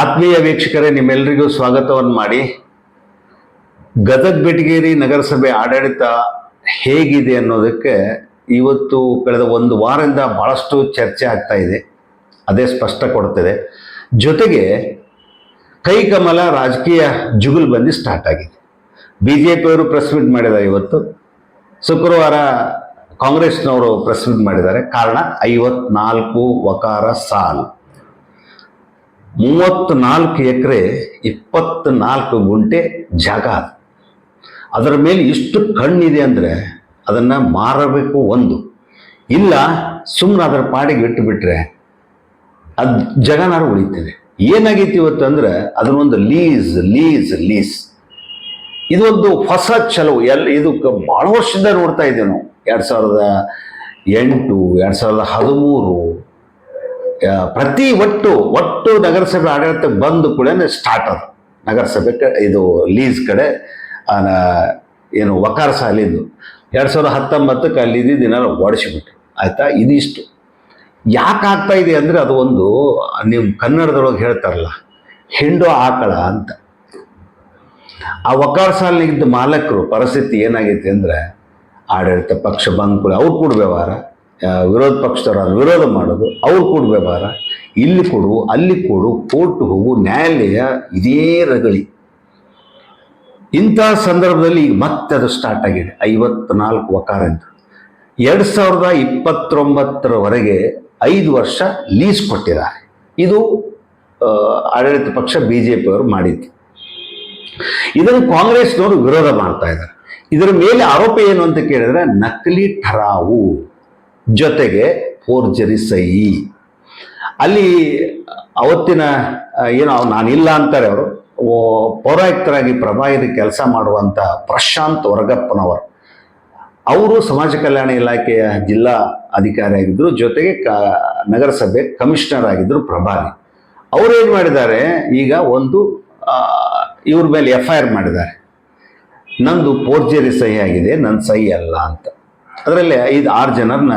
ಆತ್ಮೀಯ ವೀಕ್ಷಕರೇ ನಿಮ್ಮೆಲ್ಲರಿಗೂ ಸ್ವಾಗತವನ್ನು ಮಾಡಿ. ಗದಗ ಬೆಟಗೇರಿ ನಗರಸಭೆ ಆಡಳಿತ ಹೇಗಿದೆ ಅನ್ನೋದಕ್ಕೆ ಇವತ್ತು ಕಳೆದ ಒಂದು ವಾರದಿಂದ ಬಹಳಷ್ಟು ಚರ್ಚೆ ಆಗ್ತಾ ಇದೆ. ಅದೇ ಸ್ಪಷ್ಟ ಕೊಡ್ತದೆ. ಜೊತೆಗೆ ಕೈಕಮಲ ರಾಜಕೀಯ ಜುಗುಲ್ಬಂದಿ ಸ್ಟಾರ್ಟ್ ಆಗಿದೆ. ಬಿ ಜೆ ಪಿಯವರು ಪ್ರೆಸ್ ಮೀಟ್ ಮಾಡಿದ್ದಾರೆ ಇವತ್ತು. ಶುಕ್ರವಾರ ಕಾಂಗ್ರೆಸ್ನವರು ಪ್ರೆಸ್ ಮೀಟ್ ಮಾಡಿದ್ದಾರೆ. ಕಾರಣ ಐವತ್ನಾಲ್ಕು ವಕಾರ ಸಾಲು. ಮೂವತ್ತ್ನಾಲ್ಕು ಎಕರೆ, ಇಪ್ಪತ್ನಾಲ್ಕು ಗುಂಟೆ ಜಾಗ ಅದು. ಅದರ ಮೇಲೆ ಇಷ್ಟು ಕಣ್ಣಿದೆ ಅಂದರೆ ಅದನ್ನು ಮಾರಬೇಕು ಒಂದು. ಇಲ್ಲ ಸುಮ್ಮನೆ ಅದರ ಪಾಡಿಗೆ ಇಟ್ಟು ಬಿಟ್ರೆ ಅದು ಜಗನಾರು ಉಳಿತದೆ. ಏನಾಗೈತಿ ಇವತ್ತು ಅಂದರೆ ಅದನ್ನೊಂದು ಲೀಸ್ ಲೀಸ್ ಲೀಸ್. ಇದೊಂದು ಹೊಸ ಚಲವು ಎಲ್ಲ ಇದು ಕ- ಭಾಳ ವರ್ಷದಿಂದ ನೋಡ್ತಾ ಇದ್ದೇವೆ ನಾವು. ಎರಡು ಸಾವಿರದ ಎಂಟು, ಎರಡು ಸಾವಿರದ ಹದಿಮೂರು ಪ್ರತಿ ಒಟ್ಟು ಒಟ್ಟು ನಗರಸಭೆ ಆಡಳಿತ ಬಂದು ಕೂಡ ಸ್ಟಾರ್ಟ್ ಅದು. ನಗರಸಭೆ ಇದು ಲೀಸ್ ಕಡೆ ಏನು ವಕಾರ ಸಾಲಿದ್ದು ಎರಡು ಸಾವಿರದ ಹತ್ತೊಂಬತ್ತಕ್ಕೆ ಅಲ್ಲಿ ದಿನ ಓಡಿಸಿಬಿಟ್ರು ಆಯ್ತಾ? ಇದಿಷ್ಟು. ಯಾಕಾಗ್ತಾ ಇದೆ ಅಂದರೆ ಅದು ಒಂದು, ನೀವು ಕನ್ನಡದೊಳಗೆ ಹೇಳ್ತಾರಲ್ಲ, ಹೆಂಡು ಆಕಳ ಅಂತ. ಆ ವಕಾರ ಸಾಲಿಗಿದ್ದ ಮಾಲಕರು ಪರಿಸ್ಥಿತಿ ಏನಾಗೈತೆ ಅಂದರೆ, ಆಡಳಿತ ಪಕ್ಷ ಬಂದ ಕೂಡ ಅವ್ರು ಕೂಡ ವ್ಯವಹಾರ. ವಿರೋಧ ಪಕ್ಷದವ್ರು ವಿರೋಧ ಮಾಡೋದು, ಅವ್ರು ಕೂಡ ವ್ಯವಹಾರ, ಇಲ್ಲಿ ಕೊಡು, ಅಲ್ಲಿ ಕೊಡು, ಕೋರ್ಟ್ ಹೋಗು, ನ್ಯಾಯಾಲಯ ಇದೇ ರಗಳಿ. ಇಂಥ ಸಂದರ್ಭದಲ್ಲಿ ಈಗ ಮತ್ತೆ ಅದು ಸ್ಟಾರ್ಟ್ ಆಗಿದೆ, ಐವತ್ನಾಲ್ಕು ವಕಾರ ಅಂತ. ಎರಡು ಸಾವಿರದ ಇಪ್ಪತ್ತೊಂಬತ್ತರವರೆಗೆ ಐದು ವರ್ಷ ಲೀಸ್ ಕೊಟ್ಟಿದ್ದಾರೆ. ಇದು ಆಡಳಿತ ಪಕ್ಷ ಬಿ ಜೆ ಪಿಯವರು ಮಾಡಿದ್ದು. ಇದನ್ನು ಕಾಂಗ್ರೆಸ್ನವರು ವಿರೋಧ ಮಾಡ್ತಾ ಇದ್ದಾರೆ. ಇದರ ಮೇಲೆ ಆರೋಪ ಏನು ಅಂತ ಕೇಳಿದ್ರೆ, ನಕಲಿ ಠರಾವು. ಜೊತೆಗೆ ಫೋರ್ಜರಿ ಸಹಿ. ಅಲ್ಲಿ ಅವತ್ತಿನ ಏನು ನಾನಿಲ್ಲ ಅಂತಾರೆ ಅವರು. ಪೌರಾಯುಕ್ತರಾಗಿ ಪ್ರಭಾವಿದ ಕೆಲಸ ಮಾಡುವಂಥ ಪ್ರಶಾಂತ್ ವರ್ಗಪ್ಪನವರು. ಅವರು ಸಮಾಜ ಕಲ್ಯಾಣ ಇಲಾಖೆಯ ಜಿಲ್ಲಾ ಅಧಿಕಾರಿ ಆಗಿದ್ದರು ಜೊತೆಗೆ ಕ, ನಗರಸಭೆ ಕಮಿಷನರ್ ಆಗಿದ್ದರು ಪ್ರಭಾರಿ. ಅವರು ಏನು ಮಾಡಿದ್ದಾರೆ, ಈಗ ಒಂದು ಇವ್ರ ಮೇಲೆ ಎಫ್ ಐ ಆರ್ ಮಾಡಿದ್ದಾರೆ. ನಂದು ಪೋರ್ಜರಿ ಸಹಿ ಆಗಿದೆ ನನ್ನ ಸಹಿ ಅಲ್ಲ ಅಂತ. ಅದರಲ್ಲಿ ಐದು, ಆರು ಜನರನ್ನ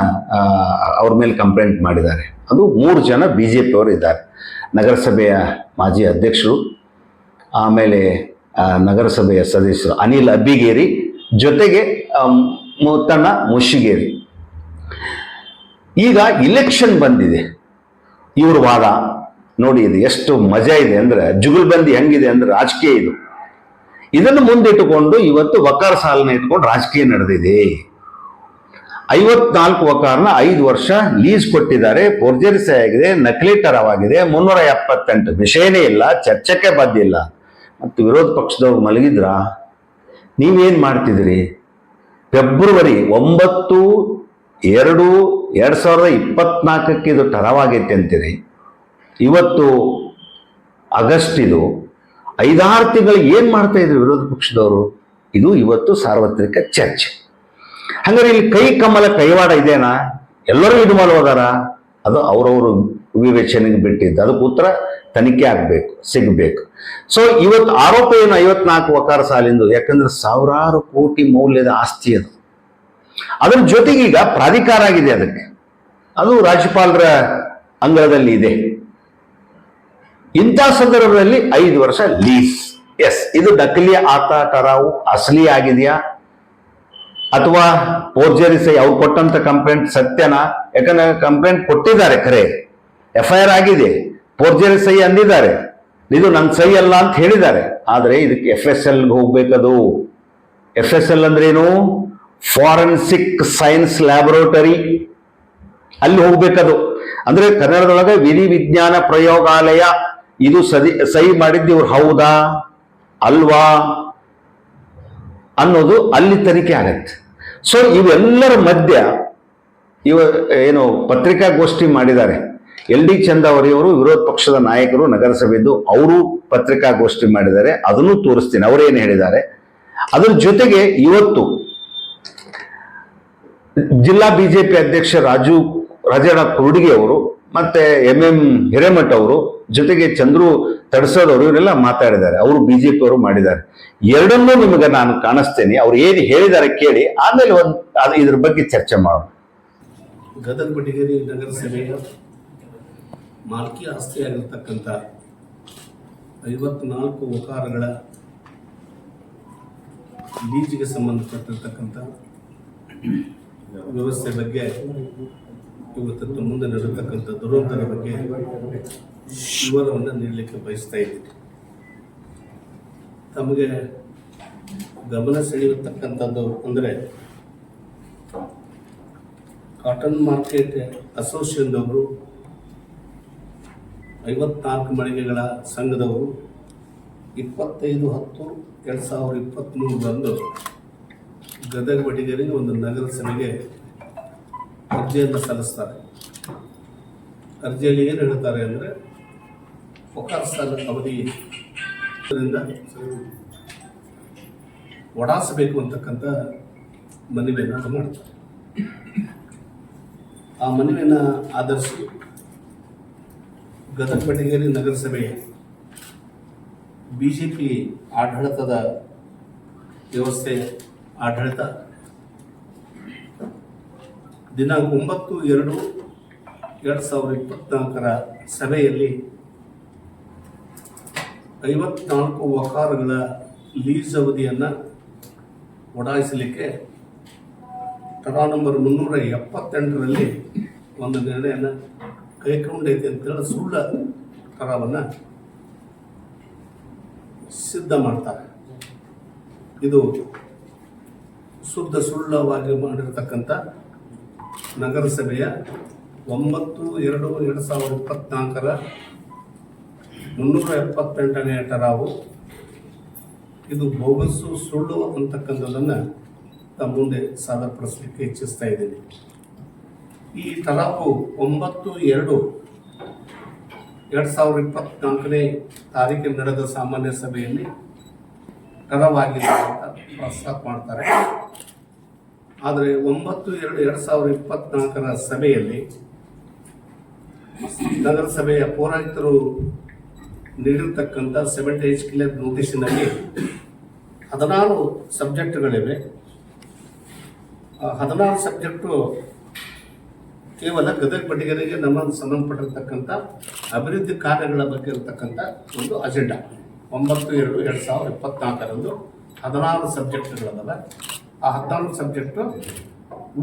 ಅವ್ರ ಮೇಲೆ ಕಂಪ್ಲೇಂಟ್ ಮಾಡಿದ್ದಾರೆ. ಅದು ಮೂರು ಜನ ಬಿ ಜೆ ಪಿಯವರು ಇದ್ದಾರೆ. ನಗರಸಭೆಯ ಮಾಜಿ ಅಧ್ಯಕ್ಷರು, ಆಮೇಲೆ ನಗರಸಭೆಯ ಸದಸ್ಯರು ಅನಿಲ್ ಅಬ್ಬಿಗೇರಿ ಜೊತೆಗೆ ಮುತ್ತಣ್ಣ ಮುಷಿಗೇರಿ. ಈಗ ಇಲೆಕ್ಷನ್ ಬಂದಿದೆ. ಇವ್ರ ವಾದ, ನೋಡಿ ಇದು ಎಷ್ಟು ಮಜಾ ಇದೆ ಅಂದ್ರೆ ಜುಗುಲ್ಬಂದಿ ಹೆಂಗಿದೆ ಅಂದ್ರೆ ರಾಜಕೀಯ ಇದು. ಇದನ್ನು ಮುಂದಿಟ್ಟುಕೊಂಡು ಇವತ್ತು ವಕಾರ ಸಾಲನ್ನ ಇಟ್ಕೊಂಡು ರಾಜಕೀಯ ನಡೆದಿದೆ. ಐವತ್ನಾಲ್ಕು ವಕಾರನ ಐದು ವರ್ಷ ಲೀಸ್ ಕೊಟ್ಟಿದ್ದಾರೆ. ಫೋರ್ಜರಿ ಆಗಿದೆ ನಕಲಿ ಟರವಾಗಿದೆ ಮುನ್ನೂರ ಎಪ್ಪತ್ತೆಂಟು ವಿಷಯನೇ ಇಲ್ಲ, ಚರ್ಚೆಗೆ ಬಂದಿಲ್ಲ ಮತ್ತು ವಿರೋಧ ಪಕ್ಷದವ್ರು ಮಲಗಿದ್ರ? ನೀವೇನು ಮಾಡ್ತಿದ್ರಿ ಫೆಬ್ರವರಿ ಒಂಬತ್ತು, ಎರಡು ಎರಡು ಸಾವಿರದ ಇಪ್ಪತ್ನಾಲ್ಕಕ್ಕೆ ಇದು ಟರವಾಗೈತೆ ಅಂತೀರಿ. ಇವತ್ತು ಆಗಸ್ಟ್ ಇದು. ಐದಾರು ತಿಂಗಳು ಏನು ಮಾಡ್ತಾ ಇದ್ರು ವಿರೋಧ ಪಕ್ಷದವರು? ಇದು ಇವತ್ತು ಸಾರ್ವತ್ರಿಕ ಚರ್ಚೆ. ಹಂಗಾರೆ ಇಲ್ಲಿ ಕೈ ಕಮಲ ಕೈವಾಡ ಇದೇನಾ? ಎಲ್ಲರೂ ಇದು ಹೋದಾರ ಅದು ಅವರವರು ವಿವೇಚನೆಗೆ ಬಿಟ್ಟಿದ್ದು. ಅದಕ್ಕೆ ಉತ್ತರ ತನಿಖೆ ಆಗಬೇಕು, ಸಿಗಬೇಕು. ಸೊ ಇವತ್ತು ಆರೋಪ ಏನು ಐವತ್ನಾಲ್ಕು ವಕಾರ ಸಾಲಿಂದು. ಯಾಕಂದ್ರೆ ಸಾವಿರಾರು ಕೋಟಿ ಮೌಲ್ಯದ ಆಸ್ತಿ ಅದು. ಅದ್ರ ಜೊತೆಗೆ ಈಗ ಪ್ರಾಧಿಕಾರ ಆಗಿದೆ ಅದಕ್ಕೆ. ಅದು ರಾಜ್ಯಪಾಲರ ಅಂಗಳದಲ್ಲಿ ಇದೆ. ಇಂಥ ಸಂದರ್ಭದಲ್ಲಿ ಐದು ವರ್ಷ ಲೀಸ್. ಎಸ್ ಇದು ನಕಲಿ ಆತ ಟರಾವು ಅಸಲಿ ಆಗಿದೆಯಾ ಅಥವಾ ಪೋರ್ಜರಿ ಸಹಿ ಅವ್ರು ಕೊಟ್ಟಂತ ಕಂಪ್ಲೇಂಟ್ ಸತ್ಯನಾ? ಯಾಕಂದ್ರೆ ಕಂಪ್ಲೇಂಟ್ ಕೊಟ್ಟಿದ್ದಾರೆ ಖರೆ. ಎಫ್ ಐ ಆರ್ ಆಗಿದೆ. ಫೋರ್ಜರಿ ಸಹಿ ಅಂದಿದ್ದಾರೆ. ಇದು ನನ್ನ ಸಹಿ ಅಲ್ಲ ಅಂತ ಹೇಳಿದ್ದಾರೆ. ಆದರೆ ಇದಕ್ಕೆ ಎಫ್ ಎಸ್ ಎಲ್ ಹೋಗ್ಬೇಕದು. ಎಫ್ ಎಸ್ ಎಲ್ ಅಂದ್ರೇನು ಫಾರೆನ್ಸಿಕ್ ಸೈನ್ಸ್ ಲ್ಯಾಬೊರೇಟರಿ ಅಲ್ಲಿ ಹೋಗ್ಬೇಕದು. ಅಂದ್ರೆ ಕನ್ನಡದೊಳಗೆ ವಿಧಿ ವಿಜ್ಞಾನ ಪ್ರಯೋಗಾಲಯ. ಇದು ಸದಿ ಸಹಿ ಮಾಡಿದ್ದು ಇವ್ರು ಹೌದಾ? ಅಲ್ವಾ? ಅನ್ನೋದು ಅಲ್ಲಿ ತನಿಖೆ ಆಗತ್ತೆ. ಸೊ ಇವೆಲ್ಲರ ಮಧ್ಯ ಇವ ಏನು ಪತ್ರಿಕಾಗೋಷ್ಠಿ ಮಾಡಿದ್ದಾರೆ. ಎಲ್ ಡಿ ಚಂದಾವರಿಯವರು, ವಿರೋಧ ಪಕ್ಷದ ನಾಯಕರು ನಗರಸಭೆದ್ದು ಅವರು ಪತ್ರಿಕಾಗೋಷ್ಠಿ ಮಾಡಿದ್ದಾರೆ. ಅದನ್ನು ತೋರಿಸ್ತೀನಿ. ಅವರೇನು ಹೇಳಿದ್ದಾರೆ? ಅದರ ಜೊತೆಗೆ ಇವತ್ತು ಜಿಲ್ಲಾ ಬಿಜೆಪಿ ಅಧ್ಯಕ್ಷ ರಾಜು ರಾಜಣ್ಣ ಕುರುಡಿಗೆ ಅವರು, ಮತ್ತೆ ಎಂ ಎಂ ಹಿರೇಮಠ್ ಅವರು ಜೊತೆಗೆ ಚಂದ್ರು ತಡಿಸೋದವರು ಇವರೆಲ್ಲ ಮಾತಾಡಿದ್ದಾರೆ. ಅವರು ಬಿಜೆಪಿ ಅವರು ಮಾಡಿದ್ದಾರೆ. ಎರಡನ್ನೂ ನಿಮಗೆ ನಾನು ಕಾಣಿಸ್ತೇನೆ. ಅವ್ರು ಏನು ಹೇಳಿದ್ದಾರೆ ಕೇಳಿ, ಆಮೇಲೆ ಒಂದು ಅದು ಇದ್ರ ಬಗ್ಗೆ ಚರ್ಚೆ ಮಾಡೋಣ. ಗದಗ ಬಟಿಗೇರಿ ನಗರಸಭೆಯ ಮಾಲ್ಕಿ ಆಸ್ತಿಯಾಗಿರ್ತಕ್ಕಂಥ ಐವತ್ನಾಲ್ಕು ಉಕಾರಗಳ ಲೀಜಿಗೆ ಸಂಬಂಧಪಟ್ಟಿರ್ತಕ್ಕಂಥ ವ್ಯವಸ್ಥೆ ಬಗ್ಗೆ ಇವತ್ತು ಮುಂದೆ ನಡೆತಕ್ಕಂಥ ದುರಂತದ ಬಗ್ಗೆ ವಿವರವನ್ನು ನೀಡಲಿಕ್ಕೆ ಬಯಸ್ತಾ ಇದ್ದೀನಿ ತಮಗೆ ಗಮನ ಸೆಳೆಯತಕ್ಕಂಥದ್ದು ಅಂದರೆ ಕಾಟನ್ ಮಾರ್ಕೆಟ್ ಅಸೋಸಿಯೇಷನ್ದವರು ಐವತ್ನಾಲ್ಕು ಮಳಿಗೆಗಳ ಸಂಘದವರು, ಇಪ್ಪತ್ತೈದು ಹತ್ತು ಎರಡು ಸಾವಿರದ ಇಪ್ಪತ್ತ್ಮೂರರಂದು ಗದಗ ಬಡಿಗರಿಗೆ ಒಂದು ನಗರ ಸಭೆಗೆ ಅರ್ಜಿಯನ್ನು ಸಲ್ಲಿಸ್ತಾರೆ. ಅರ್ಜಿಯಲ್ಲಿ ಏನು ಹೇಳ್ತಾರೆ ಅಂದರೆ ಒಕಾರ್ಸಾಲ ಅವಧಿ ಒಡಾಸಬೇಕು ಅಂತಕ್ಕಂಥ ಮನವಿಯನ್ನು ಮಾಡ್ತಾರೆ. ಆ ಮನವಿಯನ್ನು ಆಧರಿಸಿ ಗದಗ ಬೆಟಗೇರಿ ನಗರಸಭೆ ಬಿ ಜೆ ಪಿ ಆಡಳಿತದ ವ್ಯವಸ್ಥೆ, ಆಡಳಿತ ದಿನಾಂಕ ಒಂಬತ್ತು ಎರಡು ಎರಡು ಸಾವಿರದ ಇಪ್ಪತ್ನಾಲ್ಕರ ಸಭೆಯಲ್ಲಿ ಐವತ್ನಾಲ್ಕು ವಕಾರಗಳ ಲೀಸ್ ಅವಧಿಯನ್ನು ಒಡಾಯಿಸಲಿಕ್ಕೆ ತಡಾ ನಂಬರ್ ಮುನ್ನೂರ ಎಪ್ಪತ್ತೆಂಟರಲ್ಲಿ ಒಂದು ನಿರ್ಣಯನ ಕೈಗೊಂಡೈತೆ ಅಂತೇಳಿ ಸುಳ್ಳ ಕರವನ್ನು ಸಿದ್ಧ ಮಾಡ್ತಾರೆ. ಇದು ಶುದ್ಧ ಸುಳ್ಳವಾಗಿ ಮಾಡಿರತಕ್ಕಂಥ ನಗರಸಭೆಯ ಒಂಬತ್ತು ಎರಡು ಎರಡು ಸಾವಿರದ ಇಪ್ಪತ್ನಾಲ್ಕರ ಮುನ್ನೂರ ಎಪ್ಪತ್ತೆಂಟನೇ ಟರಾವು. ಇದು ಬೋಗಸ್ಸು ಸುಳ್ಳು ಅಂತಕ್ಕಂಥದ್ದನ್ನು ತಮ್ಮ ಮುಂದೆ ಸಾದರಪಡಿಸಲಿಕ್ಕೆ ಇಚ್ಛಿಸ್ತಾ ಇದ್ದೀನಿ. ಈ ತಲಾಕು ಒಂಬತ್ತು ಎರಡು ಎರಡು ಸಾವಿರದ ಇಪ್ಪತ್ನಾಲ್ಕನೇ ತಾರೀಕಿನ ನಡೆದ ಸಾಮಾನ್ಯ ಸಭೆಯಲ್ಲಿ ಕರವಾಗಿದೆ ಅಂತ ಪ್ರಸ್ತಾಪ ಮಾಡ್ತಾರೆ. ಆದರೆ ಒಂಬತ್ತು ಎರಡು ಎರಡು ಸಾವಿರದ ಇಪ್ಪತ್ನಾಲ್ಕರ ಸಭೆಯಲ್ಲಿ ನಗರಸಭೆಯ ಪೌರಾಯುಕ್ತರು ನೀಡಿರ್ತಕ್ಕಂಥ ಸೆವೆಂಟಿ ಏಜ್ ಕ್ಲಿಯರ್ ನೋಟಿಸಿನಲ್ಲಿ ಹದಿನಾರು ಸಬ್ಜೆಕ್ಟ್ಗಳಿವೆ. ಹದಿನಾರು ಸಬ್ಜೆಕ್ಟು ಕೇವಲ ಗದಗ ಬಡಿಗರಿಗೆ ನಮ್ಮ ಸಂಬಂಧಪಟ್ಟಿರ್ತಕ್ಕಂಥ ಅಭಿವೃದ್ಧಿ ಕಾರ್ಯಗಳ ಬಗ್ಗೆ ಇರತಕ್ಕಂಥ ಒಂದು ಅಜೆಂಡಾ ಒಂಬತ್ತು, ಎರಡು ಎರಡು ಸಾವಿರದ ಇಪ್ಪತ್ನಾಲ್ಕರಂದು ಹದಿನಾರು ಸಬ್ಜೆಕ್ಟ್ಗಳದಲ್ಲ ಆ ಹದಿನಾರು ಸಬ್ಜೆಕ್ಟು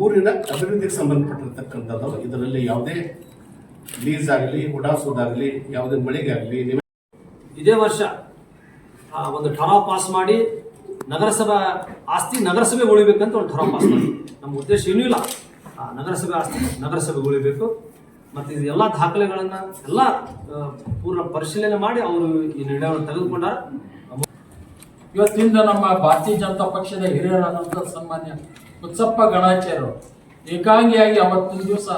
ಊರಿನ ಅಭಿವೃದ್ಧಿಗೆ ಸಂಬಂಧಪಟ್ಟಿರ್ತಕ್ಕಂಥದ್ದು. ಇದರಲ್ಲಿ ಯಾವುದೇ ಲೀಸ್ ಆಗಲಿ ಉಡಾಸೋದಾಗಲಿ ಯಾವುದೇ ಮಳಿಗೆ ಆಗಲಿ ಇದೇ ವರ್ಷ ಒಂದು ಠರಾವ್ ಪಾಸ್ ಮಾಡಿ ನಗರಸಭಾ ಆಸ್ತಿ ನಗರಸಭೆ ಉಳಿಬೇಕಂತ ಒಂದು ಠರಾವ್ ಪಾಸ್ ಮಾಡಿ. ನಮ್ಮ ಉದ್ದೇಶ ಏನೂ ಇಲ್ಲ. ನಗರಸಭೆ ಆಸ್ತಿ ನಗರಸಭೆ ಉಳಿಬೇಕು. ಮತ್ತು ಇದು ಎಲ್ಲ ದಾಖಲೆಗಳನ್ನು ಎಲ್ಲ ಪೂರ್ಣ ಪರಿಶೀಲನೆ ಮಾಡಿ ಅವರು ಈ ನಿರ್ಣಯವನ್ನು ತೆಗೆದುಕೊಂಡಾರ. ಇವತ್ತಿಂದ ನಮ್ಮ ಭಾರತೀಯ ಜನತಾ ಪಕ್ಷದ ಹಿರಿಯರಾದಂಥ ಸನ್ಮಾನ್ಯ ಉತ್ಸಪ್ಪ ಗಣಾಚಾರ್ಯರು ಏಕಾಂಗಿಯಾಗಿ ಅವತ್ತಿನ ದಿವಸ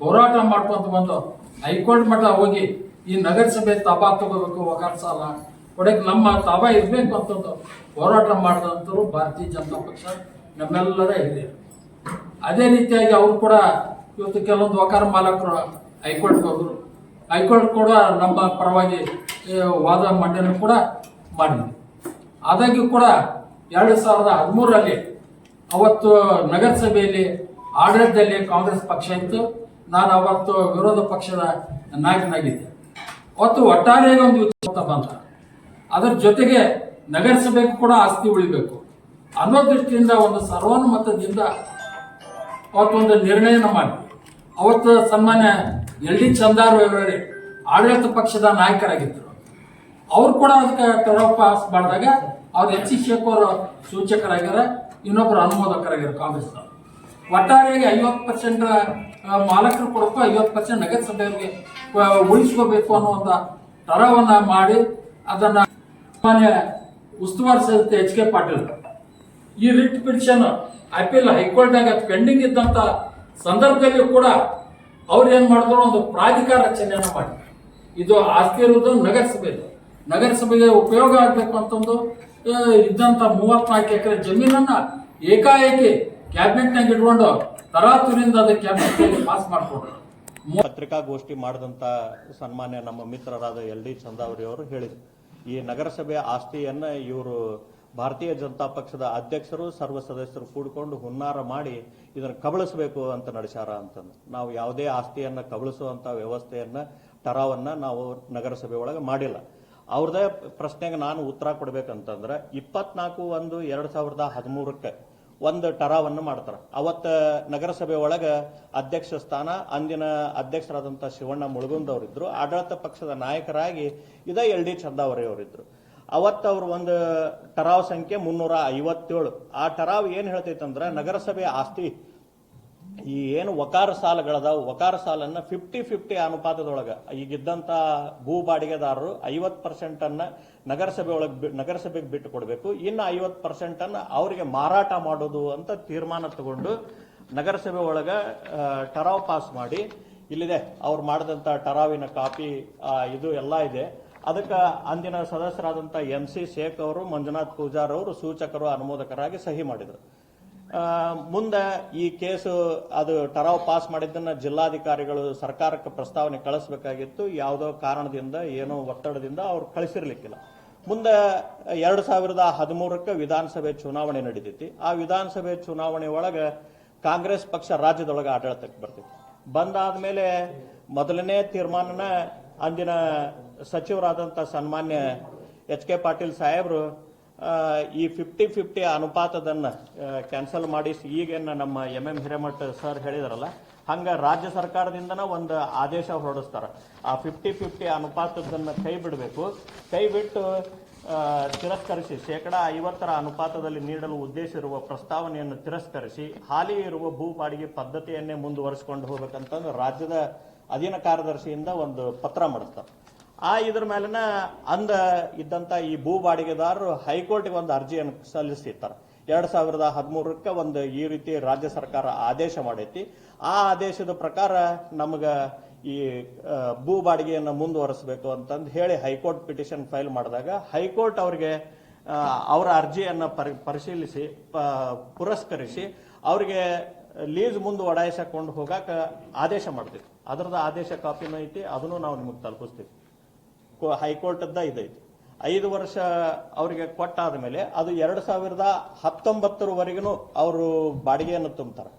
ಹೋರಾಟ ಮಾಡ್ಕೊಂತ ಬಂದು ಹೈಕೋರ್ಟ್ ಮಟ್ಟ ಹೋಗಿ ಈ ನಗರಸಭೆ ತಾಬಾ ತಗೋಬೇಕು ವಕಾರ ಸಾಲ ಕೊಡಕ್ಕೆ ನಮ್ಮ ತಾಬಾ ಇರಬೇಕು ಅಂತಂದು ಹೋರಾಟ ಮಾಡಿದಂಥವ್ರು ಭಾರತೀಯ ಜನತಾ ಪಕ್ಷ ನಮ್ಮೆಲ್ಲರ ಹಿರಿಯರು. ಅದೇ ರೀತಿಯಾಗಿ ಅವರು ಕೂಡ ಇವತ್ತು ಕೆಲವೊಂದು ವಕಾರ ಮಾಲಕರು ಹೈಕೋರ್ಟ್ಗೆ ಹೋದರು. ಹೈಕೋರ್ಟ್ ಕೂಡ ನಮ್ಮ ಪರವಾಗಿ ವಾದ ಮಂಡನೆ ಕೂಡ ಮಾಡಿದ್ವಿ ಆದಾಗ್ಯೂ ಕೂಡ ಎರಡು ಸಾವಿರದ ಹದಿಮೂರರಲ್ಲಿ ಅವತ್ತು ನಗರಸಭೆಯಲ್ಲಿ ಆಡಳಿತದಲ್ಲಿ ಕಾಂಗ್ರೆಸ್ ಪಕ್ಷ ಇತ್ತು. ನಾನು ಅವತ್ತು ವಿರೋಧ ಪಕ್ಷದ ನಾಯಕನಾಗಿದ್ದೆ. ಅವತ್ತು ಒಟ್ಟಾರೆಯಾಗಿ ಒಂದು ವಿಚಾರ ಬಂತ ಅದರ ಜೊತೆಗೆ ನಗರಸಭೆಗೂ ಕೂಡ ಆಸ್ತಿ ಉಳಿಬೇಕು. ಅನ್ನೋ ದೃಷ್ಟಿಯಿಂದ ಒಂದು ಸರ್ವಾನುಮತದಿಂದ ಅವತ್ತೊಂದು ನಿರ್ಣಯನ ಮಾಡಿ. ಅವತ್ತು ಸನ್ಮಾನ್ಯ ಎಲ್ ಡಿ ಚಂದಾರು ಅವರೇ ಆಡಳಿತ ಪಕ್ಷದ ನಾಯಕರಾಗಿದ್ದರು. ಅವ್ರು ಕೂಡ ಅದಕ್ಕೆ ಟೆರೋ ಪಾಸ್ ಮಾಡಿದಾಗ ಅವ್ರು ಎಚ್ ಸಿ ಶೇಖರ್ ಸೂಚಕರಾಗ್ಯಾರ ಇನ್ನೊಬ್ರು ಅನುಮೋದಕರಾಗ್ಯಾರ ಕಾಂಗ್ರೆಸ್ ಒಟ್ಟಾರೆಯಾಗಿ ಐವತ್ತು ಪರ್ಸೆಂಟ್ ಮಾಲಕರು ಕೊಡಬೇಕು ಐವತ್ತು ಪರ್ಸೆಂಟ್ ನಗರಸಭೆಯವರಿಗೆ ಉಳಿಸ್ಕೋಬೇಕು ಅನ್ನೋ ಒಂದು ಟರವನ್ನ ಮಾಡಿ ಅದನ್ನ ಉಸ್ತುವಾರಿ ಸದಸ್ಯ ಎಚ್ ಕೆ ಪಾಟೀಲ್. ಈ ರಿಟ್ ಪಿಟಿಷನ್ ಅಪೀಲ್ ಹೈಕೋರ್ಟ್ನಾಗ ಪೆಂಡಿಂಗ್ ಇದ್ದಂತ ಸಂದರ್ಭದಲ್ಲಿ ಕೂಡ ಅವ್ರು ಏನ್ ಮಾಡಿದ್ರು ಒಂದು ಪ್ರಾಧಿಕಾರ ರಚನೆಯನ್ನು ಮಾಡಿ. ಇದು ಆಸ್ತಿ ಇರುವುದು ನಗರಸಭೆಯಲ್ಲಿ ನಗರಸಭೆಗೆ ಉಪಯೋಗ ಆಗ್ಬೇಕು ಅಂತಂದು ಇದ್ದಂತ ಮೂವತ್ನಾಲ್ಕು ಎಕರೆ ಜಮೀನನ್ನ ಏಕಾಏಕಿ ಕ್ಯಾಬಿನೆಟ್ನಾಗ ಇಟ್ಕೊಂಡು ತರಾತುರಿಯಿಂದ ಅದಕ್ಕೆ ಪಾಸ್ ಮಾಡ್ಕೊಂಡ್ರು. ಪತ್ರಿಕಾಗೋಷ್ಠಿ ಮಾಡಿದಂಥ ಸನ್ಮಾನ್ಯ ನಮ್ಮ ಮಿತ್ರರಾದ ಎಲ್ ಡಿ ಚಂದಾವರಿ ಅವರು ಹೇಳಿದರು. ಈ ನಗರಸಭೆಯ ಆಸ್ತಿಯನ್ನ ಇವರು ಭಾರತೀಯ ಜನತಾ ಪಕ್ಷದ ಅಧ್ಯಕ್ಷರು, ಸರ್ವ ಸದಸ್ಯರು ಕೂಡಿಕೊಂಡು ಹುನ್ನಾರ ಮಾಡಿ ಇದನ್ನು ಕಬಳಿಸಬೇಕು ಅಂತ ನಡೆಸಾರ ಅಂತಂದು. ನಾವು ಯಾವುದೇ ಆಸ್ತಿಯನ್ನ ಕಬಳಿಸುವಂತ ವ್ಯವಸ್ಥೆಯನ್ನ ಟರಾವನ್ನು ನಾವು ನಗರಸಭೆ ಒಳಗೆ ಮಾಡಿಲ್ಲ. ಅವ್ರದೇ ಪ್ರಶ್ನೆಗೆ ನಾನು ಉತ್ತರ ಕೊಡ್ಬೇಕಂತಂದ್ರೆ, ಇಪ್ಪತ್ನಾಲ್ಕು ಒಂದು ಎರಡು ಸಾವಿರದ ಹದಿಮೂರಕ್ಕೆ ಒಂದು ಟರಾವನ್ನು ಮಾಡ್ತಾರೆ. ಅವತ್ತು ನಗರಸಭೆ ಒಳಗೆ ಅಧ್ಯಕ್ಷ ಸ್ಥಾನ, ಅಂದಿನ ಅಧ್ಯಕ್ಷರಾದಂಥ ಶಿವಣ್ಣ ಮುಳುಗುಂದವರಿದ್ರು ಆಡಳಿತ ಪಕ್ಷದ ನಾಯಕರಾಗಿ ಇದೇ ಎಲ್ ಡಿ ಚಂದಾವರಿ ಅವತ್ತ ಅವ್ರು ಒಂದು ಟರಾವ್ ಸಂಖ್ಯೆ ಮುನ್ನೂರ ಐವತ್ತೇಳು. ಆ ಟರಾವ್ ಏನು ಹೇಳ್ತೈತಂದ್ರೆ ನಗರಸಭೆ ಆಸ್ತಿ ಈ ಏನು ವಕಾರ ಸಾಲಗಳದಾವ, ವಕಾರ ಸಾಲನ್ನ ಫಿಫ್ಟಿ ಫಿಫ್ಟಿ ಅನುಪಾತದೊಳಗ. ಈಗಿದ್ದಂತ ಭೂ ಬಾಡಿಗೆದಾರರು ಐವತ್ ಪರ್ಸೆಂಟ್ ಅನ್ನ ನಗರಸಭೆ ಒಳಗೆ ನಗರಸಭೆಗೆ ಬಿಟ್ಟು ಕೊಡಬೇಕು ಇನ್ನು ಐವತ್ ಪರ್ಸೆಂಟ್ ಅನ್ನ ಅವರಿಗೆ ಮಾರಾಟ ಮಾಡೋದು ಅಂತ ತೀರ್ಮಾನ ತಗೊಂಡು ನಗರಸಭೆ ಒಳಗ ಟರಾವ್ ಪಾಸ್ ಮಾಡಿ, ಇಲ್ಲಿದೆ ಅವ್ರು ಮಾಡಿದಂತ ಟರಾವಿನ ಕಾಪಿ ಇದು ಎಲ್ಲ ಇದೆ. ಅದಕ್ಕೆ ಅಂದಿನ ಸದಸ್ಯರಾದಂಥ ಎಂ ಸಿ ಶೇಖ್ ಅವರು, ಮಂಜುನಾಥ್ ಪೂಜಾರ್ ಅವರು ಸೂಚಕರು, ಅನುಮೋದಕರಾಗಿ ಸಹಿ ಮಾಡಿದರು. ಮುಂದೆ ಈ ಕೇಸು ಅದು ಟರಾವ್ ಪಾಸ್ ಮಾಡಿದ್ದನ್ನ ಜಿಲ್ಲಾಧಿಕಾರಿಗಳು ಸರ್ಕಾರಕ್ಕೆ ಪ್ರಸ್ತಾವನೆ ಕಳಿಸ್ಬೇಕಾಗಿತ್ತು. ಯಾವುದೋ ಕಾರಣದಿಂದ, ಏನೋ ಒತ್ತಡದಿಂದ ಅವ್ರು ಕಳಿಸಿರ್ಲಿಕ್ಕಿಲ್ಲ. ಮುಂದೆ ಎರಡು ಸಾವಿರದ ಹದಿಮೂರಕ್ಕೆ ವಿಧಾನಸಭೆ ಚುನಾವಣೆ ನಡೀತೈತಿ. ಆ ವಿಧಾನಸಭೆ ಚುನಾವಣೆ ಒಳಗೆ ಕಾಂಗ್ರೆಸ್ ಪಕ್ಷ ರಾಜ್ಯದೊಳಗೆ ಆಡಳಿತಕ್ಕೆ ಬರ್ತೈತಿ ಬಂದಾದ್ಮೇಲೆ ಮೊದಲನೇ ತೀರ್ಮಾನನ ಅಂದಿನ ಸಚಿವರಾದಂಥ ಸನ್ಮಾನ್ಯ ಎಚ್ ಕೆ ಪಾಟೀಲ್ ಸಾಹೇಬರು ಈ ಫಿಫ್ಟಿ ಫಿಫ್ಟಿ ಅನುಪಾತದನ್ನ ಕ್ಯಾನ್ಸಲ್ ಮಾಡಿ ಈಗೇನು ನಮ್ಮ ಎಂ ಎಂ ಹಿರೇಮಠ ಸರ್ ಹೇಳಿದಾರಲ್ಲ, ಹಂಗ ರಾಜ್ಯ ಸರ್ಕಾರದಿಂದ ಒಂದು ಆದೇಶ ಹೊರಡಿಸ್ತಾರೆ. ಆ ಫಿಫ್ಟಿ ಫಿಫ್ಟಿ ಅನುಪಾತದನ್ನ ಕೈ ಬಿಡಬೇಕು. ಕೈ ಬಿಟ್ಟು ತಿರಸ್ಕರಿಸಿ, ಶೇಕಡಾ ಐವತ್ತರ ಅನುಪಾತದಲ್ಲಿ ನೀಡಲು ಉದ್ದೇಶ ಇರುವ ಪ್ರಸ್ತಾವನೆಯನ್ನು ತಿರಸ್ಕರಿಸಿ ಹಾಲಿ ಇರುವ ಭೂ ಬಾಡಿಗೆ ಪದ್ಧತಿಯನ್ನೇ ಮುಂದುವರಿಸಿಕೊಂಡು ಹೋಗ್ಬೇಕಂತಂದು ರಾಜ್ಯದ ಅಧೀನ ಕಾರ್ಯದರ್ಶಿಯಿಂದ ಒಂದು ಪತ್ರ ಮಾಡಿಸ್ತಾರೆ. ಆ ಇದ್ರ ಮೇಲಿನ ಅಂದ ಇದ್ದಂತ ಈ ಭೂ ಬಾಡಿಗೆದಾರರು ಹೈಕೋರ್ಟ್ಗೆ ಒಂದು ಅರ್ಜಿಯನ್ನು ಸಲ್ಲಿಸಿರ್ತಾರೆ ಎರಡ್ ಸಾವಿರದ ಹದಿಮೂರಕ್ಕೆ ಒಂದು ಈ ರೀತಿ ರಾಜ್ಯ ಸರ್ಕಾರ ಆದೇಶ ಮಾಡೈತಿ. ಆ ಆದೇಶದ ಪ್ರಕಾರ ನಮಗ ಈ ಭೂ ಬಾಡಿಗೆಯನ್ನು ಮುಂದುವರಿಸಬೇಕು ಅಂತಂದು ಹೇಳಿ ಹೈಕೋರ್ಟ್ ಪಿಟಿಷನ್ ಫೈಲ್ ಮಾಡಿದಾಗ ಹೈಕೋರ್ಟ್ ಅವರಿಗೆ ಅವರ ಅರ್ಜಿಯನ್ನ ಪರಿ- ಪರಿಶೀಲಿಸಿ ಪುರಸ್ಕರಿಸಿ ಅವರಿಗೆ ಲೀಸ್ ಮುಂದೆ ಒಡಾಯಿಸಿಕೊಂಡು ಹೋಗಾಕ ಆದೇಶ ಮಾಡ್ತೀವಿ. ಅದರದ ಆದೇಶ ಕಾಪಿನೂ ಐತಿ, ಅದನ್ನು ನಾವು ನಿಮಗೆ ತಲುಪಿಸ್ತೀವಿ. ಹೈಕೋರ್ಟ್ದ ಇದೈತಿ. ಐದು ವರ್ಷ ಅವರಿಗೆ ಕೊಟ್ಟಾದ ಮೇಲೆ ಅದು ಎರಡು ಸಾವಿರದ ಹತ್ತೊಂಬತ್ತರವರೆಗೂ ಅವರು ಬಾಡಿಗೆಯನ್ನು ತುಂಬ್ತಾರೆ.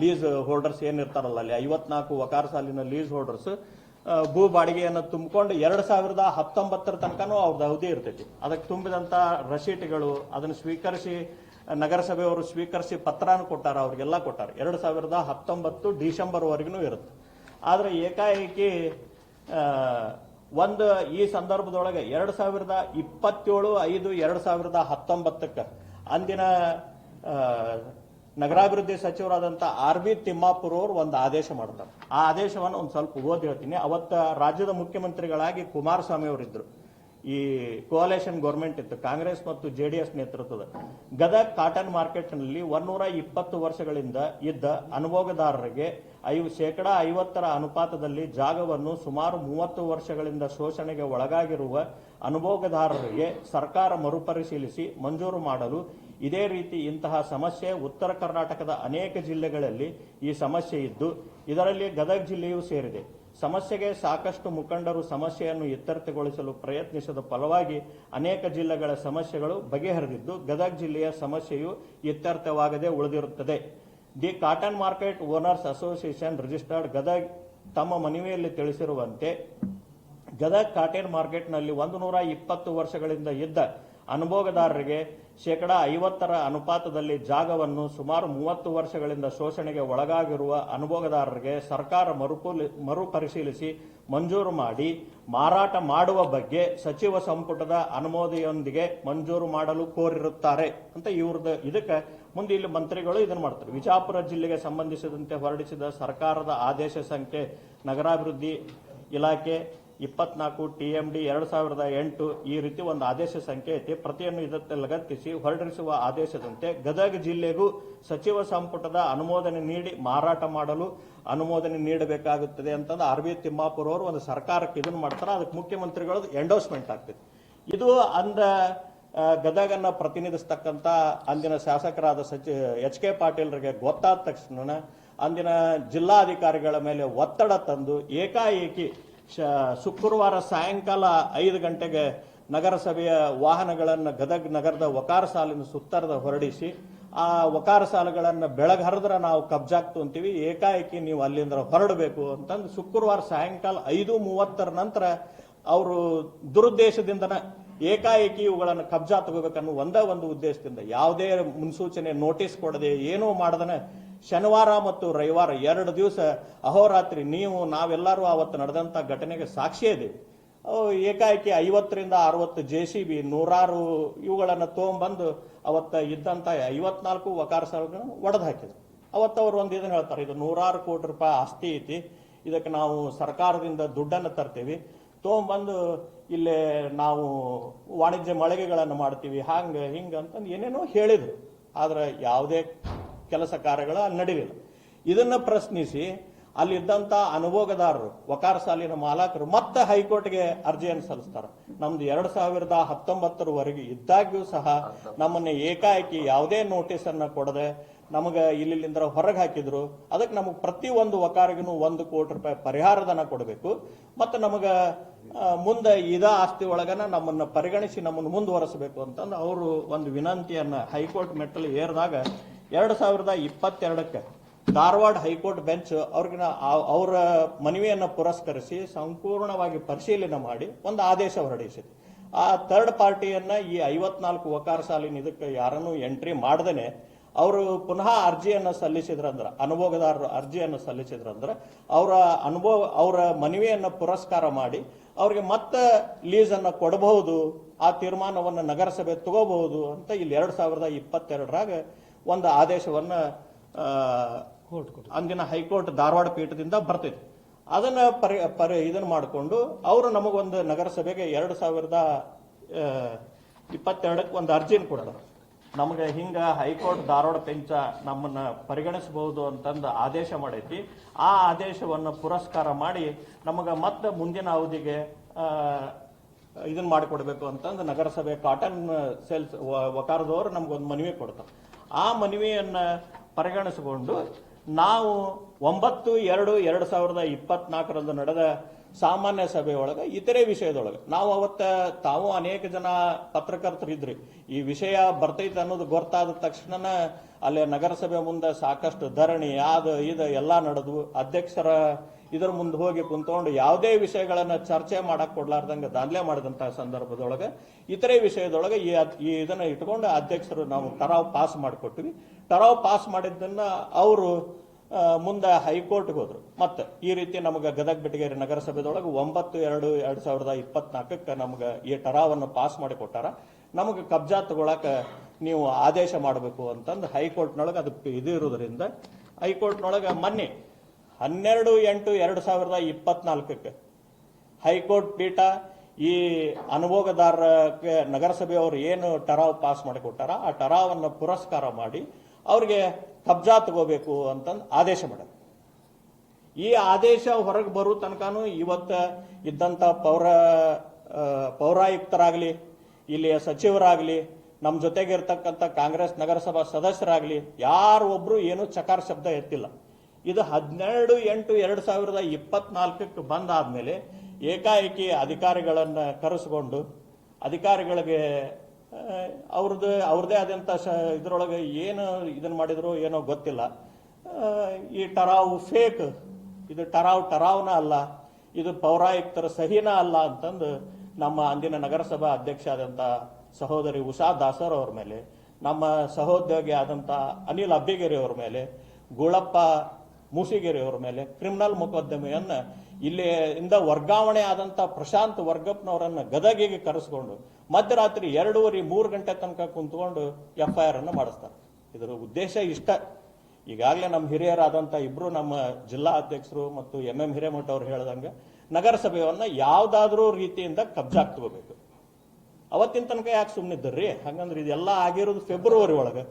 ಲೀಸ್ ಹೋಲ್ಡರ್ಸ್ ಏನಿರ್ತಾರಲ್ಲ ಅಲ್ಲಿ, ಐವತ್ನಾಲ್ಕು ವಕಾರ ಸಾಲಿನ ಲೀಸ್ ಹೋಲ್ಡರ್ಸ್ ಭೂ ಬಾಡಿಗೆಯನ್ನು ತುಂಬಿಕೊಂಡು ಎರಡು ಸಾವಿರದ ಹತ್ತೊಂಬತ್ತರ ತನಕನೂ ಅವ್ರದ್ದು ಅವಧಿ ಇರ್ತೈತಿ. ಅದಕ್ಕೆ ತುಂಬಿದಂತ ರಸೀಟ್ಗಳು ಅದನ್ನು ಸ್ವೀಕರಿಸಿ, ನಗರಸಭೆಯವರು ಸ್ವೀಕರಿಸಿ ಪತ್ರನೂ ಕೊಟ್ಟಾರ ಅವ್ರಿಗೆಲ್ಲ ಕೊಟ್ಟಾರ. ಎರಡು ಸಾವಿರದ ಹತ್ತೊಂಬತ್ತು ಡಿಸೆಂಬರ್ವರೆಗೂ ಇರುತ್ತೆ. ಆದರೆ ಏಕಾಏಕಿ ಒಂದು ಈ ಸಂದರ್ಭದೊಳಗೆ ಎರಡು ಸಾವಿರದ ಇಪ್ಪತ್ತೇಳು, ಐದು, ಎರಡು ಸಾವಿರದ ಹತ್ತೊಂಬತ್ತಕ್ಕೆ ಅಂದಿನ ನಗರಾಭಿವೃದ್ಧಿ ಸಚಿವರಾದಂಥ ಆರ್ ಬಿ ತಿಮ್ಮಾಪುರ್ ಅವರು ಒಂದು ಆದೇಶ ಮಾಡ್ತಾರೆ. ಆ ಆದೇಶವನ್ನು ಒಂದು ಸ್ವಲ್ಪ ಓದಿ ಹೇಳ್ತೀನಿ. ಅವತ್ತ ರಾಜ್ಯದ ಮುಖ್ಯಮಂತ್ರಿಗಳಾಗಿ ಕುಮಾರಸ್ವಾಮಿ ಅವರಿದ್ರು. ಈ ಕೋಲೇಷನ್ ಗೌರ್ಮೆಂಟ್ ಇತ್ತು, ಕಾಂಗ್ರೆಸ್ ಮತ್ತು ಜೆಡಿಎಸ್ ನೇತೃತ್ವದ. ಗದಗ್ ಕಾಟನ್ ಮಾರ್ಕೆಟ್ನಲ್ಲಿ ಒಂದೂರ ಇಪ್ಪತ್ತು ವರ್ಷಗಳಿಂದ ಇದ್ದ ಅನುಭೋಗದಾರರಿಗೆ ಐವ, ಶೇಕಡ ಐವತ್ತರ ಅನುಪಾತದಲ್ಲಿ ಜಾಗವನ್ನು ಸುಮಾರು ಮೂವತ್ತು ವರ್ಷಗಳಿಂದ ಶೋಷಣೆಗೆ ಒಳಗಾಗಿರುವ ಅನುಭೋಗದಾರರಿಗೆ ಸರ್ಕಾರ ಮರುಪರಿಶೀಲಿಸಿ ಮಂಜೂರು ಮಾಡಲು ಇದೇ ರೀತಿ ಇಂತಹ ಸಮಸ್ಯೆ ಉತ್ತರ ಕರ್ನಾಟಕದ ಅನೇಕ ಜಿಲ್ಲೆಗಳಲ್ಲಿ ಈ ಸಮಸ್ಯೆ ಇದ್ದು, ಇದರಲ್ಲಿ ಗದಗ ಜಿಲ್ಲೆಯೂ ಸೇರಿದೆ. ಸಮಸ್ಯೆಗೆ ಸಾಕಷ್ಟು ಮುಖಂಡರು ಸಮಸ್ಯೆಯನ್ನು ಇತ್ಯರ್ಥಗೊಳಿಸಲು ಪ್ರಯತ್ನಿಸಿದ ಫಲವಾಗಿ ಅನೇಕ ಜಿಲ್ಲೆಗಳ ಸಮಸ್ಯೆಗಳು ಬಗೆಹರಿದಿದ್ದು, ಗದಗ ಜಿಲ್ಲೆಯ ಸಮಸ್ಯೆಯು ಇತ್ಯರ್ಥವಾಗದೆ ಉಳಿದಿರುತ್ತದೆ. The cotton market owners association registered Gadag ತಮ್ಮ ಮನವಿಯಲ್ಲಿ ತಿಳಿಸಿರುವಂತೆ, ಗದಗ್ ಕಾಟನ್ ಮಾರ್ಕೆಟ್ನಲ್ಲಿ ಒಂದು ನೂರ ಇಪ್ಪತ್ತು ವರ್ಷಗಳಿಂದ ಇದ್ದ ಅನುಭೋಗದಾರರಿಗೆ ಶೇಕಡ ಐವತ್ತರ ಅನುಪಾತದಲ್ಲಿ ಜಾಗವನ್ನು ಸುಮಾರು ಮೂವತ್ತು ವರ್ಷಗಳಿಂದ ಶೋಷಣೆಗೆ ಒಳಗಾಗಿರುವ ಅನುಭೋಗದಾರರಿಗೆ ಸರ್ಕಾರ ಮರುಪುಲಿ, ಮರುಪರಿಶೀಲಿಸಿ ಮಂಜೂರು ಮಾಡಿ, ಮಾರಾಟ ಮಾಡುವ ಬಗ್ಗೆ ಸಚಿವ ಸಂಪುಟದ ಅನುಮೋದನೆಯೊಂದಿಗೆ ಮಂಜೂರು ಮಾಡಲು ಕೋರಿರುತ್ತಾರೆ ಅಂತ ಇವ್ರದ್ದು ಇದಕ್ಕೆ ಮುಂದೆ ಇಲ್ಲಿ ಮಂತ್ರಿಗಳು ಇದನ್ನು ಮಾಡ್ತಾರೆ. ವಿಜಾಪುರ ಜಿಲ್ಲೆಗೆ ಸಂಬಂಧಿಸಿದಂತೆ ಹೊರಡಿಸಿದ ಸರ್ಕಾರದ ಆದೇಶ ಸಂಖ್ಯೆ ನಗರಾಭಿವೃದ್ಧಿ ಇಲಾಖೆ ಇಪ್ಪತ್ನಾಲ್ಕು ಟಿ ಎಂ ಡಿ ಎರಡು ಸಾವಿರದ ಎಂಟು ಈ ರೀತಿ ಒಂದು ಆದೇಶ ಸಂಖ್ಯೆ ಐತಿ. ಪ್ರತಿಯನ್ನು ಇದಕ್ಕೆ ಲಗತ್ತಿಸಿ ಹೊರಡಿಸುವ ಆದೇಶದಂತೆ ಗದಗ ಜಿಲ್ಲೆಗೂ ಸಚಿವ ಸಂಪುಟದ ಅನುಮೋದನೆ ನೀಡಿ ಮಾರಾಟ ಮಾಡಲು ಅನುಮೋದನೆ ನೀಡಬೇಕಾಗುತ್ತದೆ ಅಂತಂದು ಬಿ ತಿಮ್ಮಾಪುರ ಅವರು ಒಂದು ಸರ್ಕಾರಕ್ಕೆ ಇದನ್ನು ಮಾಡ್ತಾರೆ. ಅದಕ್ಕೆ ಮುಖ್ಯಮಂತ್ರಿಗಳದ್ದು ಎಂಡೋಸ್ಮೆಂಟ್ ಆಗ್ತದೆ. ಇದು ಅಂದ ಗದಗನ್ನು ಗದಗನ್ನ ಪ್ರತಿನಿಧಿಸ್ತಕ್ಕಂಥ ಅಂದಿನ ಶಾಸಕರಾದ ಸಚಿ, ಎಚ್ ಕೆ ಪಾಟೀಲ್ರಿಗೆ ಗೊತ್ತಾದ ತಕ್ಷಣ ಅಂದಿನ ಜಿಲ್ಲಾಧಿಕಾರಿಗಳ ಮೇಲೆ ಒತ್ತಡ ತಂದು ಏಕಾಏಕಿ ಶ- ಶುಕ್ರವಾರ ಸಾಯಂಕಾಲ ಐದು ಗಂಟೆಗೆ ನಗರಸಭೆಯ ವಾಹನಗಳನ್ನು ಗದಗ್ ನಗರದ ವಕಾರ ಸಾಲಿನ ಸುತ್ತರದ ಹೊರಡಿಸಿ, ಆ ವಕಾರ ಸಾಲುಗಳನ್ನು ಬೆಳಗಹರಿದ್ರೆ ನಾವು ಕಬ್ಜಾಕ್ ತೊಂತೀವಿ ಏಕಾಏಕಿ ನೀವು ಅಲ್ಲಿಂದ ಹೊರಡಬೇಕು ಅಂತಂದು ಶುಕ್ರವಾರ ಸಾಯಂಕಾಲ ಐದು ಮೂವತ್ತರ ನಂತರ ಅವರು ದುರುದ್ದೇಶದಿಂದ ಏಕಾಏಕಿ ಇವುಗಳನ್ನು ಕಬ್ಜಾ ತಗೋಬೇಕನ್ನೋ ಒಂದೇ ಒಂದು ಉದ್ದೇಶದಿಂದ, ಯಾವುದೇ ಮುನ್ಸೂಚನೆ, ನೋಟಿಸ್ ಕೊಡದೆ ಏನೂ ಮಾಡದನ ಶನಿವಾರ ಮತ್ತು ರವಿವಾರ ಎರಡು ದಿವಸ ಅಹೋರಾತ್ರಿ ನೀವು, ನಾವೆಲ್ಲರೂ ಅವತ್ತು ನಡೆದಂಥ ಘಟನೆಗೆ ಸಾಕ್ಷಿ ಇದ್ದೀವಿ. ಏಕಾಏಕಿ ಐವತ್ತರಿಂದ ಅರವತ್ತು ಜೆ ಸಿ ಬಿ, ನೂರಾರು ಇವುಗಳನ್ನು ತೊಗೊಂಬಂದು ಅವತ್ತು ಇದ್ದಂಥ ಐವತ್ನಾಲ್ಕು ವಕಾರ ಸಾಲಗಳನ್ನು ಒಡೆದು ಹಾಕಿದ್ರು ಅವತ್ತು ಅವರು ಒಂದು ಇದನ್ನು ಹೇಳ್ತಾರೆ, ಇದು ನೂರಾರು ಕೋಟಿ ರೂಪಾಯಿ ಆಸ್ತಿ ಐತಿ, ಇದಕ್ಕೆ ನಾವು ಸರ್ಕಾರದಿಂದ ದುಡ್ಡನ್ನು ತರ್ತೀವಿ ತೊಗೊಂಬಂದು ಇಲ್ಲೇ ನಾವು ವಾಣಿಜ್ಯ ಮಳಿಗೆಗಳನ್ನು ಮಾಡ್ತೀವಿ, ಹಂಗೆ ಹಿಂಗೆ ಅಂತಂದು ಏನೇನೋ ಹೇಳಿದರು. ಆದರೆ ಯಾವುದೇ ಕೆಲಸ ಕಾರ್ಯಗಳು ಅಲ್ಲಿ ನಡೀಲಿಲ್ಲ ಇದನ್ನ ಪ್ರಶ್ನಿಸಿ ಅಲ್ಲಿದ್ದಂಥ ಅನುಭೋಗದಾರರು, ವಕಾರ ಸಾಲಿನ ಮಾಲಕರು ಮತ್ತೆ ಹೈಕೋರ್ಟ್ಗೆ ಅರ್ಜಿಯನ್ನು ಸಲ್ಲಿಸ್ತಾರೆ. ನಮ್ದು ಎರಡು ಸಾವಿರದ ಹತ್ತೊಂಬತ್ತರವರೆಗೆ ಇದ್ದಾಗ್ಯೂ ಸಹ ನಮ್ಮನ್ನ ಏಕಾಏಕಿ ಯಾವುದೇ ನೋಟಿಸ್ ಅನ್ನ ಕೊಡದೆ ನಮಗೆ ಇಲ್ಲಿಂದ ಹೊರಗೆ ಹಾಕಿದ್ರು. ಅದಕ್ಕೆ ನಮಗೆ ಪ್ರತಿ ಒಂದು ವಕಾರಿಗೂ ಒಂದು ಕೋಟಿ ರೂಪಾಯಿ ಪರಿಹಾರಧನ ಕೊಡಬೇಕು. ಮತ್ತು ನಮಗೆ ಮುಂದೆ ಇದ ಆಸ್ತಿ ಒಳಗನ ನಮ್ಮನ್ನ ಪರಿಗಣಿಸಿ ನಮ್ಮನ್ನು ಮುಂದುವರೆಸಬೇಕು ಅಂತಂದು ಅವರು ಒಂದು ವಿನಂತಿಯನ್ನ ಹೈಕೋರ್ಟ್ ಮೆಟ್ಟಲು ಏರಿದಾಗ ಎರಡು ಸಾವಿರದ ಇಪ್ಪತ್ತೆರಡಕ್ಕೆ ಧಾರವಾಡ ಹೈಕೋರ್ಟ್ ಬೆಂಚ್ ಅವ್ರಿಗೆ ಅವರ ಮನವಿಯನ್ನು ಪುರಸ್ಕರಿಸಿ ಸಂಪೂರ್ಣವಾಗಿ ಪರಿಶೀಲನೆ ಮಾಡಿ ಒಂದು ಆದೇಶ ಹೊರಡಿಸಿದೆ. ಆ ಥರ್ಡ್ ಪಾರ್ಟಿಯನ್ನು ಈ ಐವತ್ನಾಲ್ಕು ವಕಾರ ಸಾಲಿನ ಇದಕ್ಕೆ ಯಾರನ್ನು ಎಂಟ್ರಿ ಮಾಡದೇನೆ. ಅವರು ಪುನಃ ಅರ್ಜಿಯನ್ನು ಸಲ್ಲಿಸಿದ್ರಂದ್ರೆ ಅನುಭೋಗದಾರರು ಅರ್ಜಿಯನ್ನು ಸಲ್ಲಿಸಿದ್ರಂದ್ರೆ ಅವರ ಅನುಭವ, ಅವರ ಮನವಿಯನ್ನು ಪುರಸ್ಕಾರ ಮಾಡಿ ಅವರಿಗೆ ಮತ್ತೆ ಲೀಸನ್ನು ಕೊಡಬಹುದು, ಆ ತೀರ್ಮಾನವನ್ನು ನಗರಸಭೆ ತಗೋಬಹುದು ಅಂತ ಇಲ್ಲಿ ಎರಡು ಸಾವಿರದ ಇಪ್ಪತ್ತೆರಡರಾಗ ಒಂದು ಆದೇಶವನ್ನ ಅಂದಿನ ಹೈಕೋರ್ಟ್ ಧಾರವಾಡ ಪೀಠದಿಂದ ಬರ್ತೈತಿ ಅದನ್ನ ಪರಿ ಪರಿ ಇದನ್ನ ಮಾಡಿಕೊಂಡು ಅವರು ನಮಗೊಂದು ನಗರಸಭೆಗೆ ಎರಡು ಸಾವಿರದ ಇಪ್ಪತ್ತೆರಡಕ್ಕೆ ಒಂದು ಅರ್ಜಿನ ಕೊಡೋದು ನಮಗೆ ಹಿಂಗ ಹೈಕೋರ್ಟ್ ಧಾರವಾಡ ಪೆಂಚ ನಮ್ಮನ್ನ ಪರಿಗಣಿಸಬಹುದು ಅಂತಂದು ಆದೇಶ ಮಾಡೈತಿ. ಆ ಆದೇಶವನ್ನು ಪುರಸ್ಕಾರ ಮಾಡಿ ನಮಗೆ ಮತ್ತೆ ಮುಂದಿನ ಅವಧಿಗೆ ಇದನ್ನ ಮಾಡಿಕೊಡ್ಬೇಕು ಅಂತಂದು ನಗರಸಭೆ ಕಾಟನ್ ಸೇಲ್ಸ್ ವಕಾರದವರು ನಮ್ಗೊಂದು ಮನವಿ ಕೊಡ್ತಾರೆ. ಆ ಮನವಿಯನ್ನ ಪರಿಗಣಿಸಿಕೊಂಡು ನಾವು ಒಂಬತ್ತು ಎರಡು ಎರಡು ಸಾವಿರದ ಇಪ್ಪತ್ನಾಲ್ಕರಂದು ನಡೆದ ಸಾಮಾನ್ಯ ಸಭೆಯೊಳಗೆ ಇತರೆ ವಿಷಯದೊಳಗೆ. ನಾವು ಅವತ್ತ ತಾವು ಅನೇಕ ಜನ ಪತ್ರಕರ್ತರಿದ್ರಿ ಈ ವಿಷಯ ಬರ್ತೈತೆ ಅನ್ನೋದು ಗೊತ್ತಾದ ತಕ್ಷಣ ಅಲ್ಲಿ ನಗರಸಭೆ ಮುಂದೆ ಸಾಕಷ್ಟು ಧರಣಿ, ಅದು ಇದು ಎಲ್ಲ ನಡೆದು ಅಧ್ಯಕ್ಷರ ಇದರ ಮುಂದೆ ಹೋಗಿ ಕುಂತ್ಕೊಂಡು ಯಾವುದೇ ವಿಷಯಗಳನ್ನು ಚರ್ಚೆ ಮಾಡಕ್ ಕೊಡ್ಲಾರ್ದಂಗೆ ದಾಂಧಲೆ ಮಾಡಿದಂತಹ ಸಂದರ್ಭದೊಳಗೆ ಇತರೆ ವಿಷಯದೊಳಗೆ ಈ ಇದನ್ನ ಇಟ್ಕೊಂಡು ಅಧ್ಯಕ್ಷರು ನಾವು ಟರಾವ್ ಪಾಸ್ ಮಾಡಿಕೊಟ್ವಿ. ಟರಾವ್ ಪಾಸ್ ಮಾಡಿದ್ದನ್ನ ಅವರು ಮುಂದೆ ಹೈಕೋರ್ಟ್ಗೆ ಹೋದ್ರು. ಮತ್ತೆ ಈ ರೀತಿ ನಮಗೆ ಗದಗ ಬೆಟಗೇರಿ ನಗರಸಭೆದೊಳಗೆ ಒಂಬತ್ತು, ಎರಡು, ಎರಡ್ ಸಾವಿರದ ಇಪ್ಪತ್ನಾಲ್ಕಕ್ಕೆ ನಮ್ಗೆ ಈ ಟರಾವನ್ನು ಪಾಸ್ ಮಾಡಿ ಕೊಟ್ಟಾರ. ನಮಗೆ ಕಬ್ಜಾ ತಗೊಳಕ ನೀವು ಆದೇಶ ಮಾಡಬೇಕು ಅಂತಂದು ಹೈಕೋರ್ಟ್ನೊಳಗೆ ಅದು ಇದು ಇರೋದ್ರಿಂದ ಹೈಕೋರ್ಟ್ನೊಳಗೆ ಮೊನ್ನೆ ಹನ್ನೆರಡು, ಎಂಟು, ಎರಡು ಸಾವಿರದ ಇಪ್ಪತ್ನಾಲ್ಕಕ್ಕೆ ಹೈಕೋರ್ಟ್ ಪೀಠ ಈ ಅನುಭೋಗದಾರಕ್ಕೆ ನಗರಸಭೆಯವರು ಏನು ಟರಾವ್ ಪಾಸ್ ಮಾಡಿಕೊಟ್ಟಾರ ಆ ಟರಾವನ್ನು ಪುರಸ್ಕಾರ ಮಾಡಿ ಅವ್ರಿಗೆ ಕಬ್ಜಾ ತಗೋಬೇಕು ಅಂತಂದು ಆದೇಶ ಮಾಡ ಈ ಆದೇಶ ಹೊರಗೆ ಬರೋ ತನಕನೂ ಇವತ್ತು ಇದ್ದಂತ ಪೌರ ಪೌರಾಯುಕ್ತರಾಗಲಿ, ಇಲ್ಲಿಯ ಸಚಿವರಾಗಲಿ ನಮ್ಮ ಜೊತೆಗೆ ಇರ್ತಕ್ಕಂಥ ಕಾಂಗ್ರೆಸ್ ನಗರಸಭಾ ಸದಸ್ಯರಾಗಲಿ, ಯಾರು ಒಬ್ಬರು ಏನೂ ಚಕಾರ ಶಬ್ದ ಎತ್ತಿಲ್ಲ. ಇದು ಹದಿನೆರಡು ಎಂಟು ಎರಡು ಸಾವಿರದ ಇಪ್ಪತ್ನಾಲ್ಕಕ್ಕೆ ಬಂದಾದ್ಮೇಲೆ ಏಕಾಏಕಿ ಅಧಿಕಾರಿಗಳನ್ನು ಕರೆಸ್ಕೊಂಡು, ಅಧಿಕಾರಿಗಳಿಗೆ ಅವ್ರದ್ದು ಅವ್ರದೇ ಆದಂತ ಶ, ಇದ್ರೊಳಗೆ ಏನು ಇದನ್ನು ಮಾಡಿದ್ರು ಏನೋ ಗೊತ್ತಿಲ್ಲ. ಈ ಟರಾವ್ ಫೇಕ್, ಇದು ಟರಾವ್ ಟರಾವ್ನ ಅಲ್ಲ, ಇದು ಪೌರಾಯುಕ್ತರ ಸಹಿನ ಅಲ್ಲ ಅಂತಂದು ನಮ್ಮ ಅಂದಿನ ನಗರಸಭಾ ಅಧ್ಯಕ್ಷ ಆದಂತ ಸಹೋದರಿ ಉಷಾ ದಾಸರ್ ಅವ್ರ ಮೇಲೆ, ನಮ್ಮ ಸಹೋದ್ಯೋಗಿ ಆದಂತ ಅನಿಲ್ ಅಬ್ಬಿಗೆರೆ ಅವ್ರ ಮೇಲೆ, ಗುಳಪ್ಪ ಮೂಸಿಗೆರೆ ಅವ್ರ ಮೇಲೆ, ಕ್ರಿಮಿನಲ್ ಮೊಕದ್ದಮೆಯನ್ನ ಇಲ್ಲಿ ಇಂದ ವರ್ಗಾವಣೆ ಆದಂತ ಪ್ರಶಾಂತ್ ವರ್ಗಪ್ಪನವರನ್ನ ಗದಗಿಗೆ ಕರೆಸ್ಕೊಂಡು ಮಧ್ಯರಾತ್ರಿ ಎರಡೂವರೆ ಮೂರು ಗಂಟೆ ತನಕ ಕುಂತ್ಕೊಂಡು ಎಫ್ ಐ ಆರ್ ಅನ್ನು ಮಾಡಿಸ್ತಾರೆ. ಇದರ ಉದ್ದೇಶ ಇಷ್ಟ. ಈಗಾಗಲೇ ನಮ್ಮ ಹಿರಿಯರಾದಂಥ ಇಬ್ರು ನಮ್ಮ ಜಿಲ್ಲಾ ಅಧ್ಯಕ್ಷರು ಮತ್ತು ಎಂ ಎಂ ಹಿರೇಮಠ ಅವರು ಹೇಳ್ದಂಗೆ ನಗರಸಭೆಯನ್ನ ಯಾವ್ದಾದ್ರೂ ರೀತಿಯಿಂದ ಕಬ್ಜಾ ತಗೋಬೇಕು ಅವತ್ತಿನ ತನಕ ಯಾಕೆ ಸುಮ್ಮನಿದ್ದರ್ರಿ ಹಂಗಂದ್ರೆ ಇದೆಲ್ಲ ಆಗಿರೋದು ಫೆಬ್ರವರಿ ಒಳಗೆ.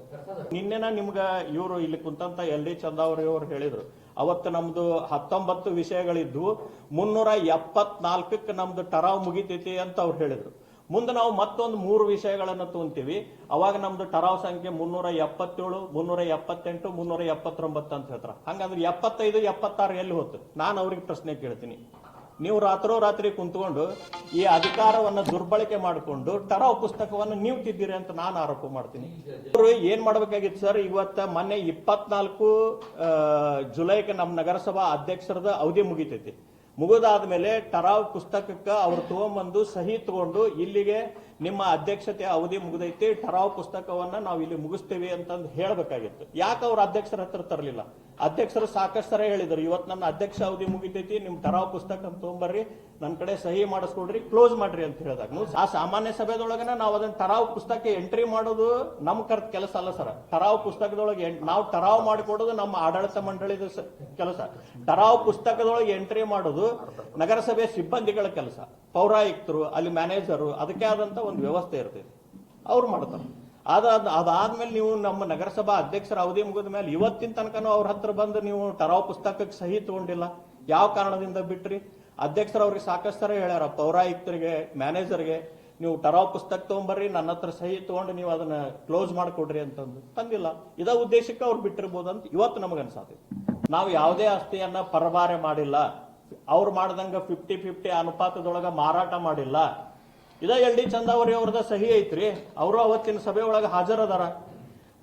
ನಿನ್ನೆನ ನಿಮ್ಗೆ ಇವರು ಇಲ್ಲಿ ಕುಂತಂತ ಎಲ್ ಡಿ ಚಂದಾವರಿ ಅವರು ಹೇಳಿದ್ರು. ಅವತ್ತು ನಮ್ದು ಹತ್ತೊಂಬತ್ತು ವಿಷಯಗಳಿದ್ವು, ಮುನ್ನೂರ ಎಪ್ಪತ್ನಾಲ್ಕಕ್ಕೆ ನಮ್ದು ಟರಾವ್ ಮುಗಿತೈತಿ ಅಂತ ಅವ್ರು ಹೇಳಿದ್ರು. ಮುಂದೆ ನಾವು ಮತ್ತೊಂದು ಮೂರು ವಿಷಯಗಳನ್ನು ತಗೊಂತೀವಿ ಅವಾಗ ನಮ್ದು ಟರಾವ್ ಸಂಖ್ಯೆ ಮುನ್ನೂರ ಎಪ್ಪತ್ತೇಳು, ಮುನ್ನೂರ ಎಪ್ಪತ್ತೆಂಟು, ಮುನ್ನೂರ ಎಪ್ಪತ್ತೊಂಬತ್ತು ಅಂತ ಹೇಳ್ತಾರೆ. ಹಂಗಂದ್ರೆ ಎಪ್ಪತ್ತೈದು, ಎಪ್ಪತ್ತಾರು ಎಲ್ಲಿ ಹೋತು? ನಾನು ಅವ್ರಿಗೆ ಪ್ರಶ್ನೆ ಕೇಳ್ತೀನಿ. ನೀವು ರಾತ್ರೋ ರಾತ್ರಿ ಕುಂತ್ಕೊಂಡು ಈ ಅಧಿಕಾರವನ್ನ ದುರ್ಬಳಕೆ ಮಾಡಿಕೊಂಡು ಟರಾವ್ ಪುಸ್ತಕವನ್ನು ನೀವು ತಿದ್ದೀರಿ ಅಂತ ನಾನು ಆರೋಪ ಮಾಡ್ತೀನಿ. ಅವರು ಏನ್ ಮಾಡ್ಬೇಕಾಗಿತ್ತು ಸರ್? ಇವತ್ತ ಮೊನ್ನೆ ಇಪ್ಪತ್ನಾಲ್ಕು ಜುಲೈಗೆ ನಮ್ಮ ನಗರಸಭಾ ಅಧ್ಯಕ್ಷರದ ಅವಧಿ ಮುಗಿತೈತಿ. ಮುಗಿದಾದ್ಮೇಲೆ ಟರಾವ್ ಪುಸ್ತಕಕ್ಕೆ ಅವರು ತಗೊಂಬಂದು ಸಹಿ ತಗೊಂಡು ಇಲ್ಲಿಗೆ ನಿಮ್ಮ ಅಧ್ಯಕ್ಷತೆ ಅವಧಿ ಮುಗಿದೈತಿ ಟರಾವ್ ಪುಸ್ತಕವನ್ನ ನಾವು ಇಲ್ಲಿ ಮುಗಿಸ್ತೇವೆ ಅಂತಂದು ಹೇಳ್ಬೇಕಾಗಿತ್ತು. ಯಾಕೆ ಅವ್ರ ಅಧ್ಯಕ್ಷರ ಹತ್ರ ತರಲಿಲ್ಲ? ಅಧ್ಯಕ್ಷರು ಸಾಕಷ್ಟು ಸರ ಹೇಳಿದರು. ಇವತ್ತು ನನ್ನ ಅಧ್ಯಕ್ಷ ಅವಧಿ ಮುಗಿತೈತಿ, ನಿಮ್ ಟರಾವ್ ಪುಸ್ತಕ ತಗೊಂಬರ್ರಿ ನನ್ನ ಕಡೆ ಸಹಿ ಮಾಡಿಸ್ಕೊಡ್ರಿ, ಕ್ಲೋಸ್ ಮಾಡ್ರಿ ಅಂತ ಹೇಳಿದಾಗ. ಆ ಸಾಮಾನ್ಯ ಸಭೆದೊಳಗನ ನಾವು ಅದನ್ನ ಟರಾವ್ ಪುಸ್ತಕ ಎಂಟ್ರಿ ಮಾಡೋದು ನಮ್ ಕರ್ತ ಕೆಲಸ ಅಲ್ಲ ಸರ್. ಟರಾವ್ ಪುಸ್ತಕದೊಳಗೆ ನಾವು ಟರಾವ್ ಮಾಡಿಕೊಡೋದು ನಮ್ಮ ಆಡಳಿತ ಮಂಡಳಿದ ಕೆಲಸ. ಟರಾವ್ ಪುಸ್ತಕದೊಳಗೆ ಎಂಟ್ರಿ ಮಾಡೋದು ನಗರಸಭೆ ಸಿಬ್ಬಂದಿಗಳ ಕೆಲಸ. ಪೌರಾಯುಕ್ತರು, ಅಲ್ಲಿ ಮ್ಯಾನೇಜರು, ಅದಕ್ಕೆ ಆದಂತ ಒಂದು ವ್ಯವಸ್ಥೆ ಇರ್ತೈತಿ. ಅವ್ರು ಮಾಡ್ತಾರೆ. ಅದಾದ ಅದಾದ್ಮೇಲೆ ನೀವು ನಮ್ಮ ನಗರಸಭಾ ಅಧ್ಯಕ್ಷರ ಅವಧಿ ಮುಗಿದ ಮೇಲೆ ಇವತ್ತಿನ ತನಕನೂ ಅವ್ರ ಹತ್ರ ಬಂದು ನೀವು ಟರಾವ್ ಪುಸ್ತಕಕ್ಕೆ ಸಹಿ ತಗೊಂಡಿಲ್ಲ. ಯಾವ ಕಾರಣದಿಂದ ಬಿಟ್ರಿ? ಅಧ್ಯಕ್ಷರು ಅವ್ರಿಗೆ ಸಾಕಷ್ಟು ಹೇಳ್ಯಾರ, ಪೌರಾಯುಕ್ತರಿಗೆ, ಮ್ಯಾನೇಜರ್ಗೆ, ನೀವು ಟರಾವ್ ಪುಸ್ತಕ ತಗೊಂಬರ್ರಿ, ನನ್ನ ಹತ್ರ ಸಹಿ ತಗೊಂಡು ನೀವು ಅದನ್ನ ಕ್ಲೋಸ್ ಮಾಡಿಕೊಡ್ರಿ ಅಂತಂದು. ತಂದಿಲ್ಲ. ಇದ ಉದ್ದೇಶಕ್ಕೆ ಅವ್ರು ಬಿಟ್ಟಿರ್ಬೋದು ಅಂತ ಇವತ್ತು ನಮಗನ್ಸಾತೈತಿ ನಾವು ಯಾವುದೇ ಆಸ್ತಿಯನ್ನ ಪರಭಾರೆ ಮಾಡಿಲ್ಲ. ಅವ್ರು ಮಾಡ್ದಂಗ ಫಿಫ್ಟಿ ಫಿಫ್ಟಿ ಅನುಪಾತದೊಳಗ ಮಾರಾಟ ಮಾಡಿಲ್ಲ. ಇದ ಎಲ್ ಡಿ ಚಂದಾವರಿ ಅವ್ರದ ಸಹಿ ಐತ್ರಿ. ಅವರು ಅವತ್ತಿನ ಸಭೆ ಒಳಗೆ ಹಾಜರದಾರ.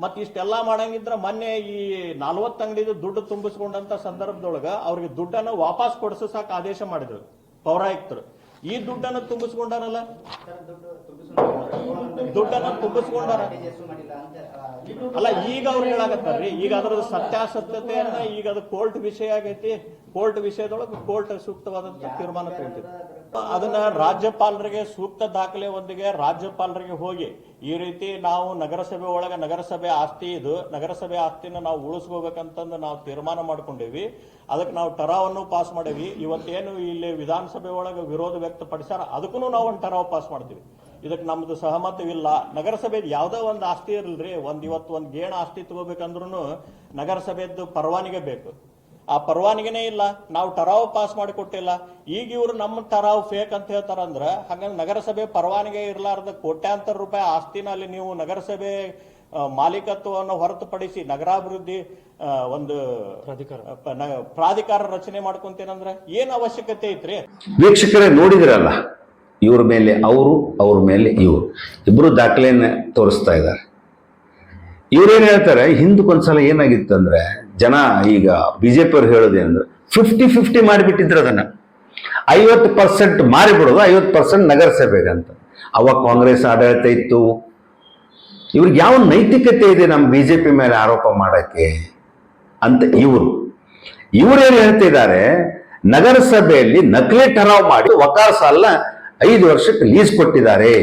ಮತ್ತೆ ಇಷ್ಟೆಲ್ಲ ಮಾಡಂಗಿದ್ರ ಮೊನ್ನೆ ಈ ನಲ್ವತ್ತು ಅಂಗಡಿದು ದುಡ್ಡು ತುಂಬಿಸ್ಕೊಂಡಂತ ಸಂದರ್ಭದೊಳಗ ಅವ್ರಿಗೆ ದುಡ್ಡನ್ನು ವಾಪಸ್ ಕೊಡಿಸಕ್ ಆದೇಶ ಮಾಡಿದ್ರು ಪೌರಾಯುಕ್ತರು. ಈ ದುಡ್ಡನ್ನ ತುಂಬಿಸ್ಕೊಂಡಾರಲ್ಲ? ದುಡ್ಡನ್ನ ತುಂಬಿಸ್ಕೊಂಡಾರ? ಅಲ್ಲ, ಈಗ ಅವ್ರು ಹೇಳಾಕತ್ತಾರ್ರಿ, ಈಗ ಅದ್ರದ್ದು ಸತ್ಯಾಸತ್ಯತೆಯನ್ನ ಈಗ ಅದು ಕೋರ್ಟ್ ವಿಷಯ ಆಗೈತಿ. ಕೋರ್ಟ್ ವಿಷಯದೊಳಗೆ ಕೋರ್ಟ್ ಸೂಕ್ತವಾದಂತ ತೀರ್ಮಾನ ತಗೊಂತಿದೆ ಅದನ್ನ ರಾಜ್ಯಪಾಲರಿಗೆ ಸೂಕ್ತ ದಾಖಲೆ ಒಂದಿಗೆ ರಾಜ್ಯಪಾಲರಿಗೆ ಹೋಗಿ ಈ ರೀತಿ ನಾವು ನಗರಸಭೆ ಒಳಗೆ ನಗರಸಭೆ ಆಸ್ತಿ ಇದು, ನಗರಸಭೆ ಆಸ್ತಿನ ನಾವು ಉಳಿಸ್ಕೋಬೇಕಂತಂದು ನಾವು ತೀರ್ಮಾನ ಮಾಡ್ಕೊಂಡೇವಿ. ಅದಕ್ಕೆ ನಾವು ಟರಾವನ್ನು ಪಾಸ್ ಮಾಡೇವಿ. ಇವತ್ತೇನು ಇಲ್ಲಿ ವಿಧಾನಸಭೆ ಒಳಗೆ ವಿರೋಧ ವ್ಯಕ್ತಪಡಿಸ್ಯಾರ ಅದಕ್ಕೂ ನಾವು ಒಂದು ಟರಾವ್ ಪಾಸ್ ಮಾಡ್ತೀವಿ. ಇದಕ್ಕೆ ನಮ್ದು ಸಹಮತವಿಲ್ಲ. ನಗರಸಭೆ ಯಾವ್ದೋ ಒಂದು ಆಸ್ತಿ ಇರಲ್ರಿ, ಒಂದು ಇವತ್ತು ಒಂದು ಗೇಣ ಆಸ್ತಿ ತಗೋಬೇಕಂದ್ರೂ ನಗರಸಭೆದ್ದು ಪರವಾನಿಗೆ ಬೇಕು. ಆ ಪರವಾನಿಗೆನೇ ಇಲ್ಲ. ನಾವು ಟರಾವ್ ಪಾಸ್ ಮಾಡಿ ಕೊಟ್ಟಿಲ್ಲ ಈಗ ಇವರು ನಮ್ಮ ಟರಾವ್ ಫೇಕ್ ಅಂತ ಹೇಳ್ತಾರಂದ್ರೆ ಹಂಗಂದ್ರೆ ನಗರಸಭೆ ಪರವಾನಿಗೆ ಇರಲಾರ್ದ ಕೋಟ್ಯಾಂತರ ರೂಪಾಯಿ ಆಸ್ತಿನ ಅಲ್ಲಿ ನೀವು ನಗರಸಭೆ ಮಾಲೀಕತ್ವವನ್ನು ಹೊರತುಪಡಿಸಿ ನಗರಾಭಿವೃದ್ಧಿ ಒಂದು ಪ್ರಾಧಿಕಾರ. ರಚನೆ ಮಾಡ್ಕೊಂತೇನಂದ್ರ ಏನ್ ಅವಶ್ಯಕತೆ ಐತ್ರಿ? ವೀಕ್ಷಕರೇ ನೋಡಿದಿರಲ್ಲ? ಇವ್ರ ಮೇಲೆ ಅವರು ಅವ್ರ ಮೇಲೆ ಇವರು. ಇಬ್ಬರು ದಾಖಲೆಯನ್ನು ತೋರಿಸ್ತಾ ಇದ್ದಾರೆ. ಇವ್ರೇನ್ ಹೇಳ್ತಾರೆ ಹಿಂದಕ್ಕೊಂದ್ಸಲ ಏನಾಗಿತ್ತು ಅಂದ್ರೆ ಜನ ಈಗ ಬಿ ಬಿಜೆಪಿ ಹೇಳೋದೇ ಹೇಳೋದೇನಂದ್ರೆ ಫಿಫ್ಟಿ ಫಿಫ್ಟಿ ಮಾಡಿಬಿಟ್ಟಿದ್ರು ಅದನ್ನ. ಐವತ್ತು ಪರ್ಸೆಂಟ್ ಮಾರಿಬಿಡೋದು, ಐವತ್ತು ಪರ್ಸೆಂಟ್ ನಗರಸಭೆಗಂತ ಅವಾಗ ಕಾಂಗ್ರೆಸ್ ಆಡಳಿತ ಇತ್ತು. ಇವ್ರಿಗೆ ಯಾವ ನೈತಿಕತೆ ಇದೆ ನಮ್ಮ ಬಿ ಜೆ ಪಿ ಮೇಲೆ ಆರೋಪ ಮಾಡೋಕ್ಕೆ ಅಂತ ಇವರು. ಇವರೇನು ಹೇಳ್ತಿದ್ದಾರೆ, ನಗರಸಭೆಯಲ್ಲಿ ನಕಲಿ ಠರಾವ್ ಮಾಡಿ ವಕಾರ ಸಾಲ ಐದು ವರ್ಷಕ್ಕೆ ಲೀಸ್ ಕೊಟ್ಟಿದ್ದಾರೆ.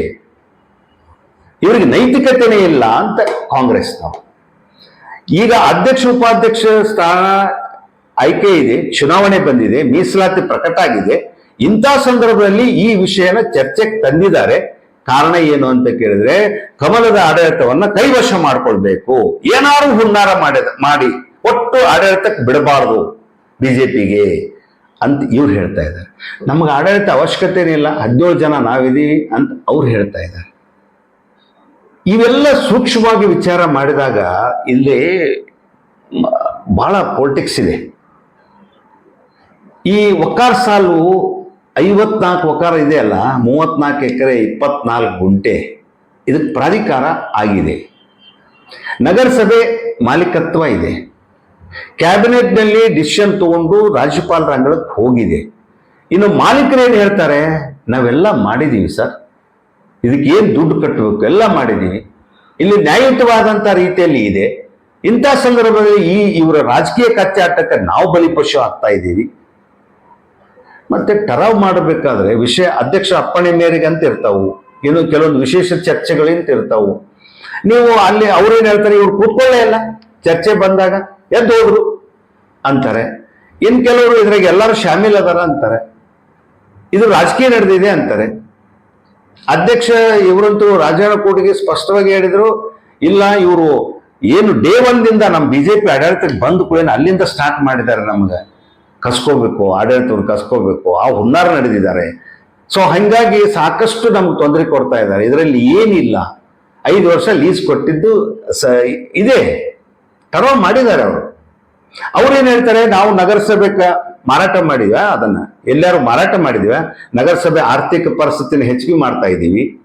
ಇವರಿಗೆ ನೈತಿಕತೆನೇ ಇಲ್ಲ ಅಂತ ಕಾಂಗ್ರೆಸ್ ನಾವು ಈಗ ಅಧ್ಯಕ್ಷ, ಉಪಾಧ್ಯಕ್ಷ ಸ್ಥಾನ ಆಯ್ಕೆ ಇದೆ, ಚುನಾವಣೆ ಬಂದಿದೆ, ಮೀಸಲಾತಿ ಪ್ರಕಟ ಆಗಿದೆ. ಇಂಥ ಸಂದರ್ಭದಲ್ಲಿ ಈ ವಿಷಯನ ಚರ್ಚೆಗೆ ತಂದಿದ್ದಾರೆ. ಕಾರಣ ಏನು ಅಂತ ಕೇಳಿದ್ರೆ ಕಮಲದ ಆಡಳಿತವನ್ನ ಕೈವಶ ಮಾಡ್ಕೊಳ್ಬೇಕು. ಏನಾದ್ರು ಹುನ್ನಾರ ಮಾಡಿದ, ಮಾಡಿ ಒಟ್ಟು ಆಡಳಿತಕ್ಕೆ ಬಿಡಬಾರದು ಬಿಜೆಪಿಗೆ ಅಂತ ಇವ್ರು ಹೇಳ್ತಾ ಇದ್ದಾರೆ. ನಮಗೆ ಆಡಳಿತ ಅವಶ್ಯಕತೆನೇ ಇಲ್ಲ, ಹದಿನೇಳು ಜನ ನಾವಿದೀವಿ ಅಂತ ಅವ್ರು ಹೇಳ್ತಾ ಇದ್ದಾರೆ. ಇವೆಲ್ಲ ಸೂಕ್ಷ್ಮವಾಗಿ ವಿಚಾರ ಮಾಡಿದಾಗ ಇಲ್ಲಿ ಬಹಳ ಪೊಲಿಟಿಕ್ಸ್ ಇದೆ. ಈ ಒಕ್ಕಾರ ಸಾಲು ಐವತ್ನಾಲ್ಕು ಇದೆ ಅಲ್ಲ, ಮೂವತ್ನಾಲ್ಕು ಎಕರೆ ಇಪ್ಪತ್ನಾಲ್ಕು ಗುಂಟೆ. ಇದಕ್ಕೆ ಪ್ರಾಧಿಕಾರ ಆಗಿದೆ. ನಗರಸಭೆ ಮಾಲೀಕತ್ವ ಇದೆ. ಕ್ಯಾಬಿನೆಟ್ನಲ್ಲಿ ಡಿಸಿಷನ್ ತಗೊಂಡು ರಾಜ್ಯಪಾಲರ ಅಂಗಳಕ್ಕೆ ಹೋಗಿದೆ. ಇನ್ನು ಮಾಲೀಕರು ಏನು ಹೇಳ್ತಾರೆ? ನಾವೆಲ್ಲ ಮಾಡಿದ್ದೀವಿ ಸರ್. ಇದಕ್ಕೆ ಏನು ದುಡ್ಡು ಕಟ್ಟಬೇಕು ಎಲ್ಲ ಮಾಡಿದ್ದೀವಿ ಇಲ್ಲಿ ನ್ಯಾಯಯುತವಾದಂಥ ರೀತಿಯಲ್ಲಿ ಇದೆ. ಇಂಥ ಸಂದರ್ಭದಲ್ಲಿ ಈ ಇವರ ರಾಜಕೀಯ ಕಚ್ಚಾಟಕ್ಕೆ ನಾವು ಬಲಿಪಶು ಆಗ್ತಾ ಇದ್ದೀವಿ. ಮತ್ತೆ ಟರಾವ್ ಮಾಡಬೇಕಾದ್ರೆ ವಿಷಯ ಅಧ್ಯಕ್ಷ ಅಪ್ಪಣೆ ಮೇರೆಗೆ ಅಂತ ಇರ್ತಾವು. ಇನ್ನು ಕೆಲವೊಂದು ವಿಶೇಷ ಚರ್ಚೆಗಳಿಂತ ಇರ್ತಾವು. ನೀವು ಅಲ್ಲಿ ಅವ್ರೇನ್ ಹೇಳ್ತಾರೆ? ಇವ್ರು ಕೂತ್ಕೊಳ್ಳೇ ಇಲ್ಲ. ಚರ್ಚೆ ಬಂದಾಗ ಎದ್ದು ಹೋದ್ರು ಅಂತಾರೆ. ಇನ್ ಕೆಲವರು ಇದ್ರಾಗ ಎಲ್ಲರೂ ಶಾಮೀಲ್ ಅದಾರ ಅಂತಾರೆ. ಇದು ರಾಜಕೀಯ ನಡೆದಿದೆ ಅಂತಾರೆ. ಅಧ್ಯಕ್ಷ ಇವರಂತೂ ರಾಜಾರಾಮ ಕೋಟಿಗೆ ಸ್ಪಷ್ಟವಾಗಿ ಹೇಳಿದರು, ಇಲ್ಲ, ಇವರು ಏನು ಡೇ ಒಂದಿಂದ ನಮ್ಮ ಬಿಜೆಪಿ ಆಡಳಿತಕ್ಕೆ ಬಂದ ಕೂಡ ಅಲ್ಲಿಂದ ಸ್ಟಾರ್ಟ್ ಮಾಡಿದ್ದಾರೆ ನಮ್ಗೆ. ಕಸ್ಕೋಬೇಕು ಆಡಳಿತವನ್ನು ಕಸ್ಕೋಬೇಕು ಆ ಹುನ್ನಾರ ನಡೆದಿದ್ದಾರೆ. ಸೊ ಹಂಗಾಗಿ ಸಾಕಷ್ಟು ನಮ್ಗೆ ತೊಂದರೆ ಕೊಡ್ತಾ ಇದ್ದಾರೆ. ಇದರಲ್ಲಿ ಏನಿಲ್ಲ. ಐದು ವರ್ಷ ಲೀಸ್ ಕೊಟ್ಟಿದ್ದು, ಸ, ಇದೆ. ತಡವ ಮಾಡಿದ್ದಾರೆ ಅವರು. ಅವ್ರೇನ್ ಹೇಳ್ತಾರೆ? ನಾವು ನಗರಸಭೆ ಮಾರಾಟ ಮಾಡಿದ್ವ? ಅದನ್ನ. ಎಲ್ಲಾರು ಮಾರಾಟ ಮಾಡಿದ್ವ? ನಗರಸಭೆ ಆರ್ಥಿಕ ಪರಿಸ್ಥಿತಿನ ಹೆಚ್ಚಿಗೆ ಮಾಡ್ತಾ ಇದ್ದೀವಿ.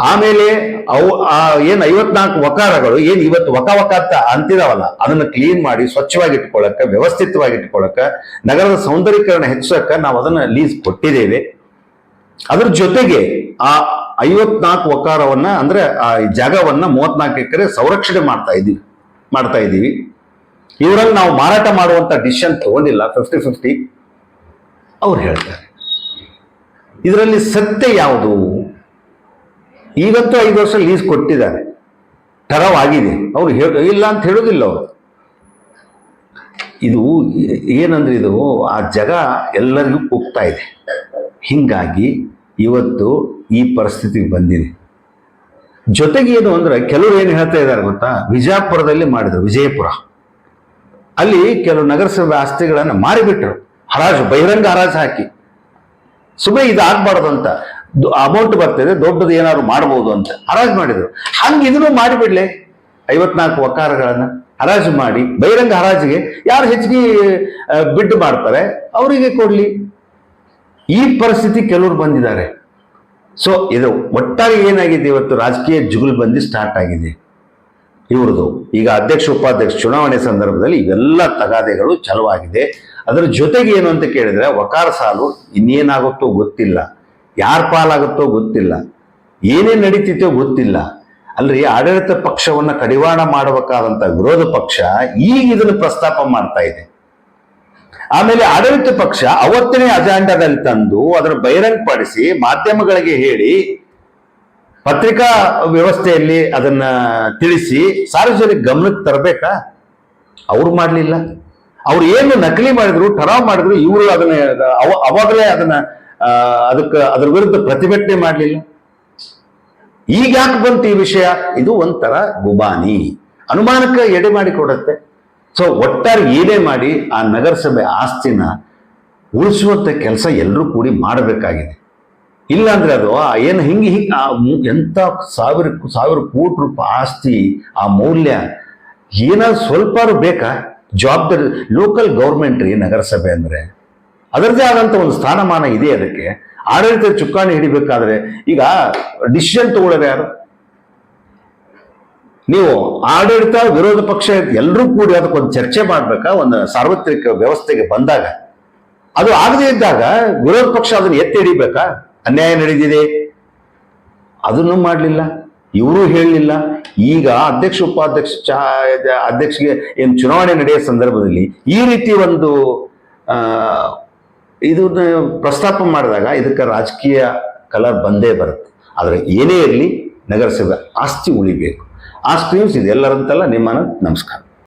ಆಮೇಲೆ ಅವು, ಆ, ಏನ್ ಐವತ್ನಾಲ್ಕು ವಕಾರಗಳು, ಏನ್ ಇವತ್ತು ವಕ ವಕ ಅಂತ ಅಂತಿದಾವಲ್ಲ, ಅದನ್ನ ಕ್ಲೀನ್ ಮಾಡಿ ಸ್ವಚ್ಛವಾಗಿ ಇಟ್ಕೊಳಕ ವ್ಯವಸ್ಥಿತವಾಗಿ ನಗರದ ಸೌಂದರ್ಯೀಕರಣ ಹೆಚ್ಚಕ್ಕ ನಾವು ಅದನ್ನ ಲೀಸ್ ಕೊಟ್ಟಿದ್ದೇವೆ. ಅದ್ರ ಜೊತೆಗೆ ಆ ಐವತ್ನಾಲ್ಕು ವಕಾರವನ್ನ ಅಂದ್ರೆ, ಆ ಜಾಗವನ್ನ ಮೂವತ್ನಾಲ್ಕು ಎಕರೆ ಸಂರಕ್ಷಣೆ ಮಾಡ್ತಾ ಇದ್ದೀವಿ ಮಾಡ್ತಾ ಇದ್ದೀವಿ. ಇವರಲ್ಲಿ ನಾವು ಮಾರಾಟ ಮಾಡುವಂತ ಡಿಸಿಷನ್ ತಗೊಂಡಿಲ್ಲ ಫಿಫ್ಟಿ ಫಿಫ್ಟಿ ಅವ್ರು ಹೇಳ್ತಾರೆ. ಇದರಲ್ಲಿ ಸತ್ಯ ಯಾವುದು? ಈಗಂತೂ ಐದು ವರ್ಷ ಲೀಸ್ ಕೊಟ್ಟಿದ್ದಾರೆ. ಆಗಿದೆ ಅವ್ರು ಹೇಳ, ಇಲ್ಲ ಅಂತ ಹೇಳೋದಿಲ್ಲ ಅವರು. ಇದು ಏನಂದ್ರೆ ಇದು, ಆ ಜಗ ಎಲ್ಲರಿಗೂ ಹೋಗ್ತಾ ಇದೆ. ಹಿಂಗಾಗಿ ಇವತ್ತು ಈ ಪರಿಸ್ಥಿತಿಗೆ ಬಂದಿದೆ. ಜೊತೆಗೆ ಏನು ಅಂದ್ರೆ, ಕೆಲವರು ಏನು ಹೇಳ್ತಾ ಇದ್ದಾರೆ ಗೊತ್ತಾ? ವಿಜಯಪುರದಲ್ಲಿ ಮಾಡಿದ್ರು, ವಿಜಯಪುರ. ಅಲ್ಲಿ ಕೆಲವು ನಗರಸಭೆ ಆಸ್ತಿಗಳನ್ನು ಮಾರಿಬಿಟ್ರು. ಹರಾಜು, ಬಹಿರಂಗ ಹರಾಜು ಹಾಕಿ. ಸುಮ್ಮನೆ ಇದು ಆಗ್ಬಾರ್ದು ಅಂತ ಅಮೌಂಟ್ ಬರ್ತದೆ, ದೊಡ್ಡದು ಏನಾದ್ರು ಮಾಡ್ಬೋದು ಅಂತ ಹರಾಜು ಮಾಡಿದ್ರು. ಹಂಗೆ ಇದನ್ನು ಮಾಡಿಬಿಡ್ಲೆ ಐವತ್ನಾಲ್ಕು ವಕಾರಗಳನ್ನ ಹರಾಜು ಮಾಡಿ, ಬಹಿರಂಗ ಹರಾಜಿಗೆ ಯಾರು ಹೆಚ್ಚಿಗೆ ಬಿಡ್ ಮಾಡ್ತಾರೆ, ಅವರಿಗೆ ಕೊಡ್ಲಿ. ಈ ಪರಿಸ್ಥಿತಿ ಕೆಲವರು ಬಂದಿದ್ದಾರೆ. ಸೊ ಇದು ಒಟ್ಟಾಗಿ ಏನಾಗಿದೆ ಇವತ್ತು ರಾಜಕೀಯ ಜುಗುಲ್ ಬಂದಿ ಸ್ಟಾರ್ಟ್ ಆಗಿದೆ. ಇವ್ರದ್ದು ಈಗ ಅಧ್ಯಕ್ಷ, ಉಪಾಧ್ಯಕ್ಷ ಚುನಾವಣೆ ಸಂದರ್ಭದಲ್ಲಿ ಇವೆಲ್ಲ ತಗಾದೆಗಳು ಚಲವಾಗಿದೆ. ಅದರ ಜೊತೆಗೆ ಏನು ಅಂತ ಕೇಳಿದ್ರೆ ವಕಾರ ಸಾಲು ಇನ್ನೇನಾಗುತ್ತೋ ಗೊತ್ತಿಲ್ಲ. ಯಾರ ಪಾಲಾಗುತ್ತೋ ಗೊತ್ತಿಲ್ಲ. ಏನೇ ನಡೀತಿತ್ತೋ ಗೊತ್ತಿಲ್ಲ. ಅಲ್ರಿ ಆಡಳಿತ ಪಕ್ಷವನ್ನ ಕಡಿವಾಣ ಮಾಡಬೇಕಾದಂತ ವಿರೋಧ ಪಕ್ಷ ಈಗ ಇದನ್ನು ಪ್ರಸ್ತಾಪ ಮಾಡ್ತಾ ಇದೆ. ಆಮೇಲೆ ಆಡಳಿತ ಪಕ್ಷ ಅವತ್ತನೇ ಅಜೆಂಡಾದಲ್ಲಿ ತಂದು ಅದನ್ನು ಬಹಿರಂಗಪಡಿಸಿ ಮಾಧ್ಯಮಗಳಿಗೆ ಹೇಳಿ ಪತ್ರಿಕಾ ವ್ಯವಸ್ಥೆಯಲ್ಲಿ ಅದನ್ನ ತಿಳಿಸಿ ಸಾರ್ವಜನಿಕ ಗಮನಕ್ಕೆ ತರಬೇಕಾ? ಅವ್ರು ಮಾಡಲಿಲ್ಲ. ಅವ್ರು ಏನು ನಕಲಿ ಮಾಡಿದ್ರು, ಠರಾವ್ ಮಾಡಿದ್ರು, ಇವರು ಅದನ್ನ, ಅವ- ಅವಾಗಲೇ ಅದನ್ನ ಅದಕ್ಕೆ, ಅದ್ರ ವಿರುದ್ಧ ಪ್ರತಿಭಟನೆ ಮಾಡಲಿಲ್ಲ. ಈಗ ಯಾಕೆ ಬಂತು ಈ ವಿಷಯ? ಇದು ಒಂಥರ ಗುಬಾನಿ. ಅನುಮಾನಕ್ಕೆ ಎಡೆ ಮಾಡಿ ಕೊಡುತ್ತೆ ಸೊ ಒಟ್ಟಾರೆ ಏನೇ ಮಾಡಿ ಆ ನಗರಸಭೆ ಆಸ್ತಿನ ಉಳಿಸುವಂಥ ಕೆಲಸ ಎಲ್ಲರೂ ಕೂಡಿ ಮಾಡಬೇಕಾಗಿದೆ. ಇಲ್ಲ ಅಂದ್ರೆ ಅದು ಏನು ಹಿಂಗೆ ಹಿಂಗೆ ಎಂತ ಸಾವಿರ ಸಾವಿರ ಕೋಟಿ ರೂಪಾಯಿ ಆಸ್ತಿ, ಆ ಮೌಲ್ಯ, ಏನಾದ್ರು ಸ್ವಲ್ಪ ಬೇಕಾ? ಜವಾಬ್ದಾರಿ ಲೋಕಲ್ ಗೌರ್ಮೆಂಟ್ ರೀ, ನಗರಸಭೆ ಅಂದರೆ. ಅದರದೇ ಆದಂಥ ಒಂದು ಸ್ಥಾನಮಾನ ಇದೆ ಅದಕ್ಕೆ. ಆಡಳಿತ ಚುಕ್ಕಾಣಿ ಹಿಡಿಬೇಕಾದ್ರೆ ಈಗ ಡಿಸಿಷನ್ ತಗೊಳ್ಳೋದು ಯಾರು? ನೀವು ಆಡಳಿತ, ವಿರೋಧ ಪಕ್ಷ ಎಲ್ಲರೂ ಕೂಡಿ ಅದಕ್ಕೊಂದು ಚರ್ಚೆ ಮಾಡಬೇಕಾ? ಒಂದು ಸಾರ್ವತ್ರಿಕ ವ್ಯವಸ್ಥೆಗೆ ಬಂದಾಗ? ಅದು ಆಗದೇ ಇದ್ದಾಗ ವಿರೋಧ ಪಕ್ಷ ಅದನ್ನು ಎತ್ತಿ ಹಿಡಿಬೇಕಾ? ಅನ್ಯಾಯ ನಡೆದಿದೆ. ಅದನ್ನು ಮಾಡಲಿಲ್ಲ. ಇವರು ಹೇಳಲಿಲ್ಲ. ಈಗ ಅಧ್ಯಕ್ಷ, ಉಪಾಧ್ಯಕ್ಷ ಅಧ್ಯಕ್ಷಗೆ ಏನು ಚುನಾವಣೆ ನಡೆಯೋ ಸಂದರ್ಭದಲ್ಲಿ ಈ ರೀತಿ ಒಂದು ಇದನ್ನು ಪ್ರಸ್ತಾಪ ಮಾಡಿದಾಗ ಇದಕ್ಕೆ ರಾಜಕೀಯ ಕಲರ್ ಬಂದೇ ಬರುತ್ತೆ. ಆದರೆ ಏನೇ ಇರಲಿ ನಗರಸಭೆ ಆಸ್ತಿ ಉಳಿಬೇಕು. ಆಸ್ತಿ ಇದೆ ಇದೆಲ್ಲರಂತಲ್ಲ ನಿಮ್ಮನ ನಮಸ್ಕಾರ.